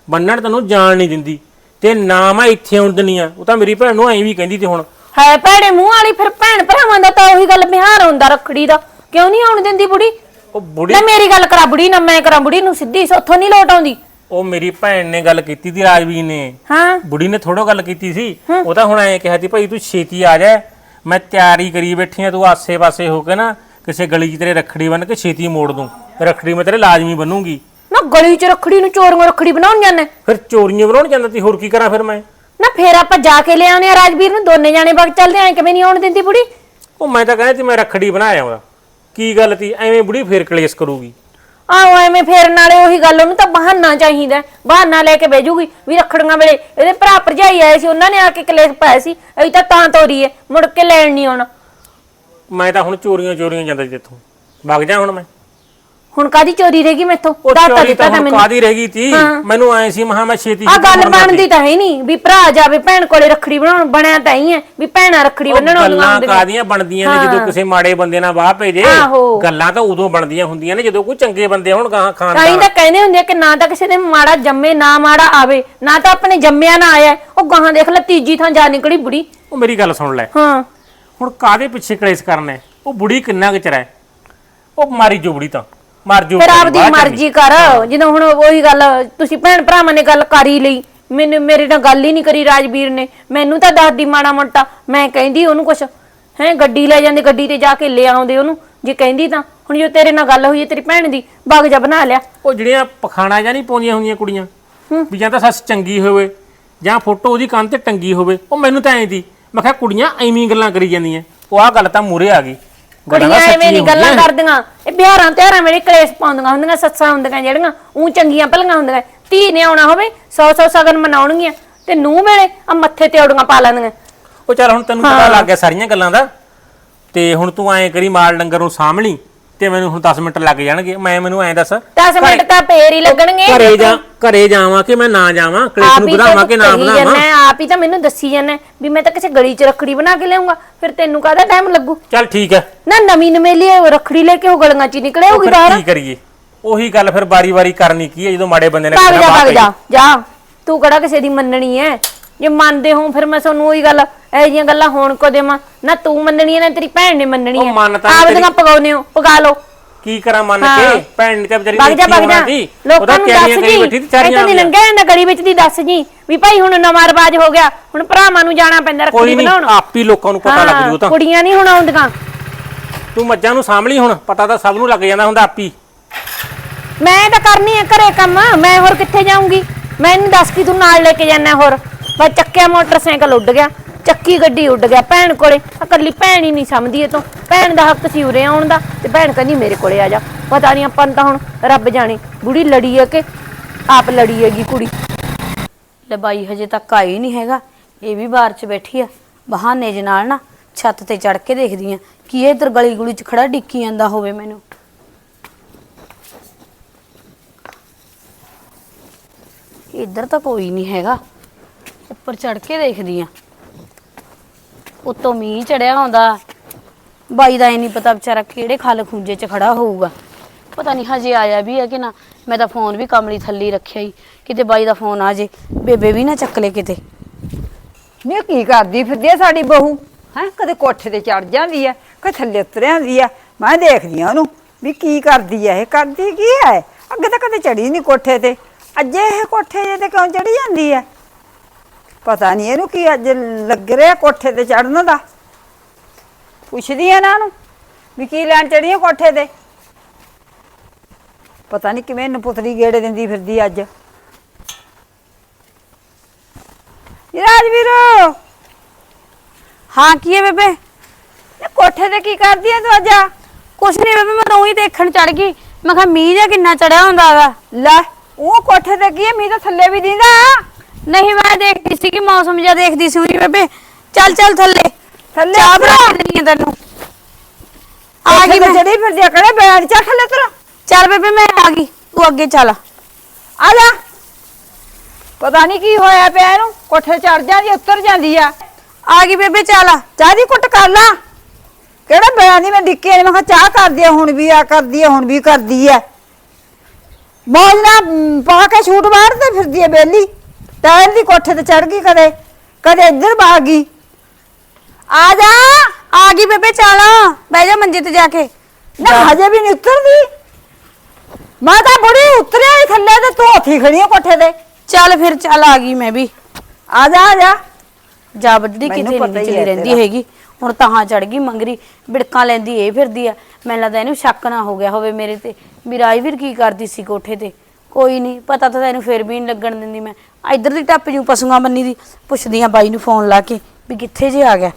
ਬੰਨਣ ਤੈਨੂੰ ਜਾਣ ਨਹੀਂ ਦਿੰਦੀ। ਤੇ ਨਾ ਮੈਂ ਇੱਥੇ ਆਉਣ ਦਿੰਨੀ ਆ। ਉਹ ਤਾਂ ਮੇਰੀ ਭੈਣ ਨੂੰ ਐਂ ਵੀ ਕਹਿੰਦੀ ਤੇ ਹੁਣ। ਹੈ ਭੈੜੇ ਮੂੰਹ ਵਾਲੀ ਫਿਰ ਭੈਣ ਭਰਾਵਾਂ ਦਾ ਤਾਂ ਉਹੀ ਗੱਲ ਬਿਹਾਰ ਹੁੰਦਾ ਰੱਖੜੀ ਦਾ। ਕਿਉਂ ਨਹੀਂ ਆਉਣ ਦਿੰਦੀ ਬੁੜੀ? ਉਹ ਬੁੜੀ ਨਾ ਮੇਰੀ ਗੱਲ ਕਰਾ ਬੁੜੀ ਨਾ ਮੈਂ ਕਰਾਂ ਬੁੜੀ ਨੂੰ ਸਿੱਧੀ ਉੱਥੋਂ ਨਹੀਂ ਲੋਟ ਆਉਂਦੀ। ਉਹ ਮੇਰੀ ਭੈਣ ਨੇ ਗੱਲ ਕੀਤੀ ਸੀ ਰਾਜਵੀਰ ਨੇ। ਹਾਂ। ਬੁੜੀ ਨੇ ਥੋੜੋ ਗੱਲ ਕੀਤੀ ਸੀ। ਉਹ ਤਾਂ ਹੁਣ ਐਂ ਕਿਹਾ ਸੀ ਭਾਈ ਤੂੰ ਛੇਤੀ ਆ ਜਾ ਮੈਂ ਤਿਆਰੀ ਕਰੀ ਬੈਠੀ ਆ ਤੂੰ ਆਸੇ-ਪਾਸੇ ਹੋ ਕੇ ਨਾ ਕਿਸੇ ਗਲੀ 'ਚ ਤੇਰੇ ਰੱਖੜੀ ਬੰਨ ਕੇ ਛੇਤੀ ਮੋੜ ਦੂੰ। ਰੱਖੜੀ ਮੈਂ ਤੇਰੇ ਲਾਜ਼ਮੀ ਬੰਨੂੰਗੀ। ਨਾ ਗਲੀ 'ਚ ਰੱਖੜੀ ਨੂੰ ਚੋਰੀਆਂ ਰੱਖੜੀ ਬਣਾਉਣ ਜਾਂਦੇ ਫਿਰ ਚੋਰੀਆਂ ਬਣਾਉਣ ਜਾਂਦਾ ਤੀ ਹੋਰ ਕੀ ਕਰਾਂ ਫਿਰ ਮੈਂ? ਨਾ ਫੇਰ ਆਪਾਂ ਜਾ ਕੇ ਲੈ ਆਉਨੇ ਆ ਰਾਜਵੀਰ ਨੂੰ ਦੋਨੇ ਜਾਣੇ ਵਗ ਚੱਲਦੇ ਆਂ ਕਿਵੇਂ ਨਹੀਂ ਆਉਣ ਦਿੰਦੀ ਬੁੜੀ? ਉਹ ਮੈਂ ਤਾਂ ਕਹਿੰਦਾ ਸੀ ਮੈਂ ਰੱਖੜੀ ਬਣਾ ਆਉਂਦਾ ਕੀ ਗੱਲ ਤੀ ਐਵੇਂ ਬੁੜੀ ਫੇਰ ਕਲੇਸ਼ ਕਰੂਗੀ। ਆਹੋ ਐਵੇਂ ਫੇਰ ਨਾਲੇ ਉਹੀ ਗੱਲ ਉਹਨੂੰ ਤਾਂ ਬਹਾਨਾ ਚਾਹੀਦਾ ਹੈ। ਬਹਾਨਾ ਲੈ ਕੇ ਬਹਿਜੂਗੀ ਵੀ ਰੱਖੜੀਆਂ ਵੇਲੇ। ਇਹਦੇ ਭਰਾ ਭਰਜਾਈ ਆਏ ਸੀ ਉਹਨਾਂ ਨੇ ਆ ਕੇ ਕਲੇਸ਼ ਪਾਇਆ ਸੀ। ਅਸੀਂ ਤਾਂ ਤਾਂ ਤੋਰੀ ਹੈ ਮੁੜ ਕੇ ਲੈਣ ਨਹੀਂ ਆਉਣਾ। ਮੈਂ ਤਾਂ ਹੁਣ ਚੋਰੀਆਂ ਚੋਰੀਆਂ ਜਾਂਦਾ ਇੱਥੋਂ ਵਗ ਜਾ ਹੁਣ ਮੈਂ। ਹੁਣ ਕਾਦੀ ਚੋਰੀ ਰਹਿ ਗਈ ਮੈਥੋਂ? ਉਹ ਦੱਸ ਤਾਂ ਚੋਰੀ ਦਿੱਤਾ ਤਾਂ ਤਾਂ ਹੁਣ ਮੈਨੂੰ। ਕਾਦੀ ਰਹਿ ਗਈ ਤੀ? ਮੈਨੂੰ ਐ ਸੀ ਮਹਾ ਮੈਂ ਛੇਤੀ ਆ ਗੱਲ ਬਣਦੀ। ਤਾਂ ਹੈ ਨਹੀਂ ਵੀ ਭਰਾ ਜਾਵੇ ਭੈਣ ਕੋਲੇ ਰੱਖੜੀ ਬਣਾਉਣ ਬਣਿਆ ਤਾਂ ਹੀ ਹੈ ਵੀ ਭੈਣਾਂ ਰੱਖੜੀ ਬੰਨਣ ਆਉਂਦੀਆਂ ਗੱਲਾਂ ਹੁੰਦੀਆਂ ਕਾਦੀਆਂ ਬਣਦੀਆਂ ਨੇ ਜਦੋਂ ਕਿਸੇ ਮਾੜੇ ਬੰਦੇ ਨਾਲ ਵਾਹ ਭੇਜੇ ਆਹੋ। ਗੱਲਾਂ ਤਾਂ ਉਦੋਂ ਬਣਦੀਆਂ ਹੁੰਦੀਆਂ ਨੇ ਜਦੋਂ ਕੋਈ ਚੰਗੇ ਬੰਦੇ ਹੋਣ ਗਾਹਾਂ ਖਾਨ ਤਾਂ ਹੀ ਤਾਂ ਕਹਿੰਦੇ ਹੁੰਦੇ ਆ ਕਿ ਨਾ ਤਾਂ ਕਿਸੇ ਦੇ ਮਾੜਾ ਜੰਮੇ ਨਾ ਮਾੜਾ ਆਵੇ ਨਾ ਤਾਂ ਆਪਣੇ ਜੰਮਿਆ ਨਾ ਆਇਆ। ਉਹ ਗਾਹਾਂ ਦੇਖ ਲੈ ਤੀਜੀ ਥਾਂ ਜਾ ਨਿਕਲੀ ਬੁੜੀ। ਉਹ ਮੇਰੀ ਗੱਲ ਸੁਣ ਲੈ। ਹਾਂ। ਹੁਣ ਕਾਦੇ ਪਿੱਛੇ ਕਲੇਸ਼ ਕਰਨਾ ਹੈ? ਉਹ ਬੁੜੀ ਕਿੰਨਾ ਕੁ ਚਿਰ ਹੈ? ਉਹ ਮਾਰੀ ਜੋ ਬੁੜੀ ਤਾਂ। ਮਰ ਜੋ ਫਿਰ ਆਪਦੀ ਮਰਜ਼ੀ ਕਰ। ਜਦੋਂ ਹੁਣ ਉਹੀ ਗੱਲ ਤੁਸੀਂ ਭੈਣ ਭਰਾਵਾਂ ਨੇ ਗੱਲ ਕਰ ਹੀ ਲਈ। ਮੈਨੂੰ ਮੇਰੇ ਨਾਲ ਗੱਲ ਹੀ ਨਹੀਂ ਕਰੀ ਰਾਜਵੀਰ ਨੇ। ਮੈਨੂੰ ਤਾਂ ਦੱਸਦੀ ਮਾੜਾ ਮੋਟਾ। ਮੈਂ ਕਹਿੰਦੀ ਉਹਨੂੰ ਕੁਛ ਹੈ ਗੱਡੀ ਲੈ ਜਾਂਦੇ ਗੱਡੀ ਤੇ ਜਾ ਕੇ ਲੈ ਆਉਂਦੇ ਉਹਨੂੰ ਜੇ ਕਹਿੰਦੀ ਤਾਂ। ਹੁਣ ਜੋ ਤੇਰੇ ਨਾਲ ਗੱਲ ਹੋਈ ਹੈ ਤੇਰੀ ਭੈਣ ਦੀ ਬਾਗ ਜਾ ਬਣਾ ਲਿਆ। ਉਹ ਜਿਹੜੀਆਂ ਪਖਾਣਾ ਜਾਂ ਨਹੀਂ ਪਾਉਂਦੀਆਂ ਹੁੰਦੀਆਂ ਕੁੜੀਆਂ ਵੀ ਜਾਂ ਤਾਂ ਸੱਸ ਚੰਗੀ ਹੋਵੇ ਜਾਂ ਫੋਟੋ ਉਹਦੀ ਕੰਨ ਤੇ ਟੰਗੀ ਹੋਵੇ ਉਹ ਮੈਨੂੰ ਤਾਂ ਐਂ ਦੀ। ਮੈਂ ਕਿਹਾ ਕੁੜੀਆਂ ਐਵੇਂ ਗੱਲਾਂ ਕਰੀ ਜਾਂਦੀਆਂ। ਉਹ ਆ ਗੱਲ ਤਾਂ ਮੂਰੇ ਆ ਗਈ। ਕੁੜੀਆਂ ਐਵੇਂ ਨਹੀਂ ਸੱਚੀਆਂ ਗੱਲਾਂ ਹੁੰਦੀਆਂ। ਕਰਦੀਆਂ। ਇਹ ਬਿਹਾਰਾਂ ਤਿਉਹਾਰਾਂ ਵੇਲੇ ਕਲੇਸ਼ ਪਾਉਂਦੀਆਂ ਹੁੰਦੀਆਂ ਸੱਸਾਂ ਹੁੰਦੀਆਂ ਜਿਹੜੀਆਂ ਉਹ ਚੰਗੀਆਂ ਭਲੀਆਂ ਹੁੰਦੀਆਂ। ਧੀ ਨੇ ਆਉਣਾ ਹੋਵੇ ਸੌ ਸੌ ਸਗਨ ਮਨਾਉਣਗੀਆਂ ਤੇ ਨੂੰਹ ਵੇਲੇ ਆ ਮੱਥੇ ਤੇ ਔੜੀਆਂ ਪਾ ਲੈਂਦੀਆਂ ਉਹ ਚੱਲ ਹੁਣ ਤੈਨੂੰ ਪਤਾ ਲੱਗ ਗਿਆ ਸਾਰੀਆਂ ਗੱਲਾਂ ਦਾ ਤੇ ਹੁਣ ਤੂੰ ਐਂ ਕਰੀ ਮਾਲ ਡੰਗਰ ਨੂੰ ਸਾਂਭ ਲਈ ਤੇ ਮੈਨੂੰ ਹੁਣ 10 ਮਿੰਟ ਲੱਗ ਜਾਣਗੇ ਮੈਂ ਮੈਨੂੰ ਐਂ ਦੱਸ 10 ਮਿੰਟ ਤਾਂ ਫੇਰ ਹੀ ਲੱਗਣਗੇ। ਘਰੇ ਜਾ ਘਰੇ ਜਾਵਾਂ ਕਿ ਮੈਂ ਨਾ ਜਾਵਾਂ ਕਲੇਸ਼ ਨੂੰ ਹੀ ਵਧਾਵਾਂ ਕਿ ਨਾ ਵਧਾਵਾਂ? ਜਾਂਦਾ ਆਪ ਹੀ ਤਾਂ ਮੈਨੂੰ ਦੱਸੀ ਜਾਂਦਾ ਵੀ ਮੈਂ ਤਾਂ ਕਿਸੇ ਗਲੀ 'ਚ ਰੱਖੜੀ ਬਣਾ ਕੇ ਲਿਆਉਂਗਾ ਫਿਰ ਤੈਨੂੰ ਕਾਹਦਾ ਟਾਈਮ ਲੱਗੂ? ਚੱਲ ਠੀਕ ਹੈ। ਨਾ ਨਵੀਂ ਨਵੇਲੀ ਰੱਖੜੀ ਲੈ ਕੇ ਉਹ ਗਲੀਆਂ 'ਚ ਹੀ ਨਿਕਲੇ ਹੋਗੀ ਬਾਹਰ। ਕੀ ਕਰੀਏ? ਉਹੀ ਗੱਲ ਫਿਰ ਬਾਰੀ-ਬਾਰੀ ਕਰਨੀ ਕੀ ਹੈ ਜਦੋਂ ਮਾੜੇ ਬੰਦੇ ਨੇ ਕਹਿਣਾ ਜਾ ਜਾ ਤੂੰ ਕਿਹੜਾ ਕਿਸੇ ਦੀ ਮੰਨਣੀ ਐ ਜੇ ਮੰਨਦੇ ਹੋ ਫਿਰ ਮੈਂ ਤੁਹਾਨੂੰ ਉਹੀ ਗੱਲ ਇਹ ਜੀਆਂ ਗੱਲਾਂ ਹੋਣ ਕੋ ਦੇਵਾਂ। ਨਾ ਤੂੰ ਮੰਨਣੀ ਐ ਨਾ ਤੇਰੀ ਭੈਣ ਨੇ ਮੰਨਣੀ ਉਹ ਐ ਮੰਨ ਤਾਂ ਆਪ ਦੀਆਂ ਤੇਰੀ- ਪਗਾਉਨੇ ਹੋ ਪਗਾ ਲਓ। ਕੀ ਕਰਾਂ ਮੰਨ ਹਾਂ। ਕੇ ਭੈਣ ਨੇ ਤਾਂ ਵਿਚਾਰੀ ਵਗ ਜਾ ਵਗ ਜਾ। ਲੋਕਾਂ ਨੂੰ ਦੱਸ ਜੀ। ਬੈਠੀ ਤੇ ਦੀ ਲੰਘਿਆ ਜਾਂਦਾ ਗਲੀ ਵਿੱਚ ਦੀ ਦੱਸ ਜੀ। ਵੀ ਭਾਈ ਹੁਣ ਨਵਾਂ ਰਿਵਾਜ ਹੋ ਗਿਆ। ਹੁਣ ਭਰਾਵਾਂ ਨੂੰ ਜਾਣਾ ਪੈਂਦਾ ਕੋਈ ਰੱਖੜੀ ਨਹੀਂ ਬਣਾਉਣ। ਆਪ ਹੀ ਲੋਕਾਂ ਨੂੰ ਪਤਾ ਲੱਗ ਹਾਂ, ਜੂ ਤਾਂ। ਕੁੜੀਆਂ ਨਹੀਂ ਹੁਣ ਆਉਂਦੀਆਂ। ਤੂੰ ਮੱਝਾਂ ਨੂੰ ਸਾਂਭ ਲਈ ਹੁਣ ਪਤਾ ਤਾਂ ਸਭ ਨੂੰ ਲੱਗ ਜਾਂਦਾ ਹੁੰਦਾ ਆਪੀ ਮੈਂ ਤਾਂ ਕਰਨੀ ਐ ਘਰੇ ਕੰਮ ਮੈਂ ਹੋਰ ਕਿੱਥੇ ਜਾਊਂਗੀ? ਮੈਨੂੰ ਦੱਸ ਕੀ ਤੂੰ ਨਾਲ ਲੈ ਕੇ ਜਾਣਾ ਹੋਰ। ਬਸ ਚੱਕਿਆ ਮੋਟਰਸਾਈਕਲ ਉੱਡ ਗਿਆ, ਚੱਕੀ ਗੱਡੀ ਉੱਡ ਗਿਆ ਭੈਣ ਕੋਲੇ। ਇਕੱਲੀ ਭੈਣ ਹੀ ਨਹੀਂ ਸਮਝਦੀ ਇਹ ਤੋਂ। ਭੈਣ ਦਾ ਹੱਕ ਸੀ ਉਰੇ ਆਉਣ ਦਾ ਤੇ ਭੈਣ ਕਹਿੰਦੀ ਮੇਰੇ ਕੋਲੇ ਆ ਜਾ। ਪਤਾ ਨਹੀਂ ਆਪਾਂ ਨੂੰ ਤਾਂ ਹੁਣ ਰੱਬ ਜਾਣੇ, ਬੁੜੀ ਲੜੀ ਹੈ ਕਿ ਆਪ ਲੜੀ ਹੈਗੀ ਕੁੜੀ। ਲੈ ਬਾਈ, ਹਜੇ ਤੱਕ ਆਈ ਨਹੀਂ ਹੈਗਾ। ਇਹ ਵੀ ਬਾਹਰ 'ਚ ਬੈਠੀ ਆ। ਬਹਾਨੇ ਜੇ ਨਾਲ ਨਾ ਛੱਤ ਤੇ ਚੜ ਕੇ ਦੇਖਦੀ ਆ ਕੀ ਇਹ ਇਧਰ ਗਲੀ ਗੁਲੀ 'ਚ ਖੜਾ ਡਿੱਕੀ ਜਾਂਦਾ ਹੋਵੇ ਮੈਨੂੰ। ਇੱਧਰ ਤਾਂ ਕੋਈ ਨਹੀਂ ਹੈਗਾ। ਉੱਪਰ ਚੜ ਕੇ ਦੇਖਦੀ ਆ। ਉੱਤੋਂ ਮੀਂਹ ਚੜਿਆ ਹੁੰਦਾ ਬਾਈ ਦਾ ਇਹ ਨਹੀਂ ਪਤਾ ਵਿਚਾਰਾ ਕਿਹੜੇ ਖਲ ਖੂੰਜੇ 'ਚ ਖੜਾ ਹੋਊਗਾ। ਪਤਾ ਨਹੀਂ ਹਜੇ ਆਇਆ ਵੀ ਹੈ ਕਿ ਨਾ। ਮੈਂ ਤਾਂ ਫੋਨ ਵੀ ਕਮਲੀ ਥੱਲੇ ਰੱਖਿਆ ਹੀ ਕਿਤੇ ਬਾਈ ਦਾ ਫੋਨ ਆ ਜੇ। ਬੇਬੇ ਵੀ ਨਾ ਚੱਕ ਲੇ ਕਿਤੇ। ਨਹੀਂ ਕੀ ਕਰਦੀ ਫਿਰਦੀ ਆ ਸਾਡੀ ਬਹੂ? ਹੈ? ਕਦੇ ਕੋਠੇ ਤੇ ਚੜ ਜਾਂਦੀ ਆ, ਕਦੇ ਥੱਲੇ ਉਤਰ ਜਾਂਦੀ ਆ। ਮੈਂ ਦੇਖਦੀ ਆ ਉਹਨੂੰ ਵੀ ਕੀ ਕਰਦੀ ਆ ਇਹ। ਕਰਦੀ ਕੀ ਹੈ ਅੱਗੇ ਤਾਂ ਕਦੇ ਚੜੀ ਨਹੀਂ ਕੋਠੇ ਤੇ। ਅੱਜ ਇਹ ਕੋਠੇ ਤੇ ਕਿਉਂ ਚੜੀ ਜਾਂਦੀ ਆ? ਪਤਾ ਨਹੀਂ ਇਹਨੂੰ ਕੀ ਅੱਜ ਲੱਗ ਰਿਹਾ ਕੋਠੇ ਤੇ ਚੜਨ ਦਾ। ਪੁੱਛਦੀ ਆ ਨਾ ਉਹਨੂੰ ਵੀ ਕੀ ਲੈਣ ਚੜੀ ਕੋਠੇ ਤੇ। ਪਤਾ ਨਹੀਂ ਕਿਵੇਂ ਨਪੁੱਤਰੀ ਗੇੜੇ ਦਿੰਦੀ ਫਿਰਦੀ ਅੱਜ। ਰਾਜਵੀਰ! ਹਾਂ, ਕੀ ਹੈ ਬੇਬੇ? ਇਹ ਕੋਠੇ ਤੇ ਕੀ ਕਰਦੀ ਐ ਤੂੰ ਅੱਜ? ਕੁਛ ਨਹੀਂ ਬੇਬੇ, ਮੈਂ ਉਹੀ ਦੇਖਣ ਚੜ ਗਈ। ਮੈਂ ਕਿਹਾ, ਮੀਂਹ ਜਿਹਾ ਕਿੰਨਾ ਚੜਿਆ ਹੁੰਦਾ ਵਾ। ਲੈ, ਉਹ ਕੋਠੇ ਤੇ ਕੀ ਐ ਮੀਂਹ ਤਾਂ ਥੱਲੇ ਵੀ ਦਿੰਦਾ। ਨਹੀਂ ਮੈਂ ਦੇਖਦੀ ਸੀ ਕਿ ਮੌਸਮ ਜਿਹਾ ਦੇਖਦੀ ਸੀ ਉਹੀ ਬੇਬੇ। ਚੱਲ ਚੱਲ ਥੱਲੇ। ਥੱਲੇ? ਚਾਹ ਉਤਰ। ਬਣਾ ਕੇ ਦਿੰਦੀ ਆ ਤੈਨੂੰ। ਆ ਗਈ ਮੈਂ। ਚੜੀ ਫਿਰਦੀ ਆ ਕਿਹੜੇ ਬੈਠ ਜਾ ਥੱਲੇ ਤਰ? ਚੱਲ ਬੇਬੇ ਮੈਂ ਆ ਗਈ। ਤੂੰ ਅੱਗੇ ਚੱਲ। ਆ ਜਾ। ਪਤਾ ਨਹੀਂ ਕੀ ਹੋਇਆ ਪਿਆ ਇਹਨੂੰ। ਕੋਠੇ ਚੜ ਜਾਂਦੀ ਉੱਤਰ ਜਾਂਦੀ ਆ। ਆ ਗਈ ਬੇਬੇ ਚੱਲ। ਚਾਹ ਦੀ ਕੁੱਟ ਕਰ ਲਾ। ਕਿਹੜਾ ਬਿਆਨ ਦੀ ਮੈਂ ਡਿੱਕੇ ਨੇ ਮੈਂ ਕਿਹਾ ਚਾਹ ਕਰਦੀ ਆ ਹੁਣ ਵੀ ਆ ਕਰਦੀ ਆ ਹੁਣ ਵੀ ਕਰਦੀ ਆ। ਮੌਜ ਨਾ ਪਾ ਕੇ ਛੂਟ ਮਾਰਦੇ ਫਿਰਦੀ ਆ ਬੇਲੀ। ਟਾਇਰ ਦੀ ਕੋਠੇ ਤੇ ਚੜ ਗਈ ਕਦੇ? ਕਦੇ ਇੱਧਰ ਭਾਗ ਗਈ? ਆ ਜਾ ਆ ਗਈ ਬੇਬੇ ਚੱਲ। ਬਹਿ ਜਾ ਮੰਜੇ ਤੇ ਜਾ ਕੇ। ਨਾ ਹਜੇ ਵੀ ਨਹੀਂ ਉਤਰਦੀ। ਮੈਂ ਤਾਂ ਬੜੀ ਉਤਰਿਆ ਹੀ ਥੱਲੇ ਤੇ ਤੂੰ ਉੱਥੇ ਖੜੀ ਆ ਕੋਠੇ ਤੇ। ਚੱਲ ਫਿਰ ਚੱਲ ਆ ਗਈ ਮੈਂ ਵੀ। ਆ ਜਾ ਆ ਜਾ। ਜਾ ਮੈਨੂੰ ਕਿਤੇ ਪਤਾ ਨਹੀਂ ਹੀ ਚਲੀ ਹੈ ਰਹਿੰਦੀ ਤੇਰਾ। ਹੈਗੀ। ਹੁਣ ਤਾਂ ਚੜ ਗਈ ਮੰਗਰੀ ਬਿੜਕਾਂ ਲੈਂਦੀ ਇਹ ਫਿਰਦੀ ਆ। ਮੈਨੂੰ ਲੱਗਦਾ ਇਹਨੂੰ ਸ਼ੱਕ ਨਾ ਹੋ ਗਿਆ ਹੋਵੇ ਮੇਰੇ ਤੇ। ਵੀ ਰਾਜਵੀਰ ਕੀ ਕਰਦੀ ਸੀ ਕੋਠੇ ਤੇ? ਕੋਈ ਨਹੀਂ ਪਤਾ ਤਾਂ ਤੈਨੂੰ ਫਿਰ ਵੀ ਨਹੀਂ ਲੱਗਣ ਦਿੰਦੀ ਮੈਂ। ਇੱਧਰ ਦੀ ਟੱਪ ਜੂ ਪਸ਼ੂਆਂ ਬੰਨੀ ਦੀ, ਪੁੱਛਦੀ ਆ ਬਾਈ ਨੂੰ ਫੋਨ ਲਾ ਕੇ ਵੀ ਕਿੱਥੇ ਜੇ ਆ ਗਿਆ।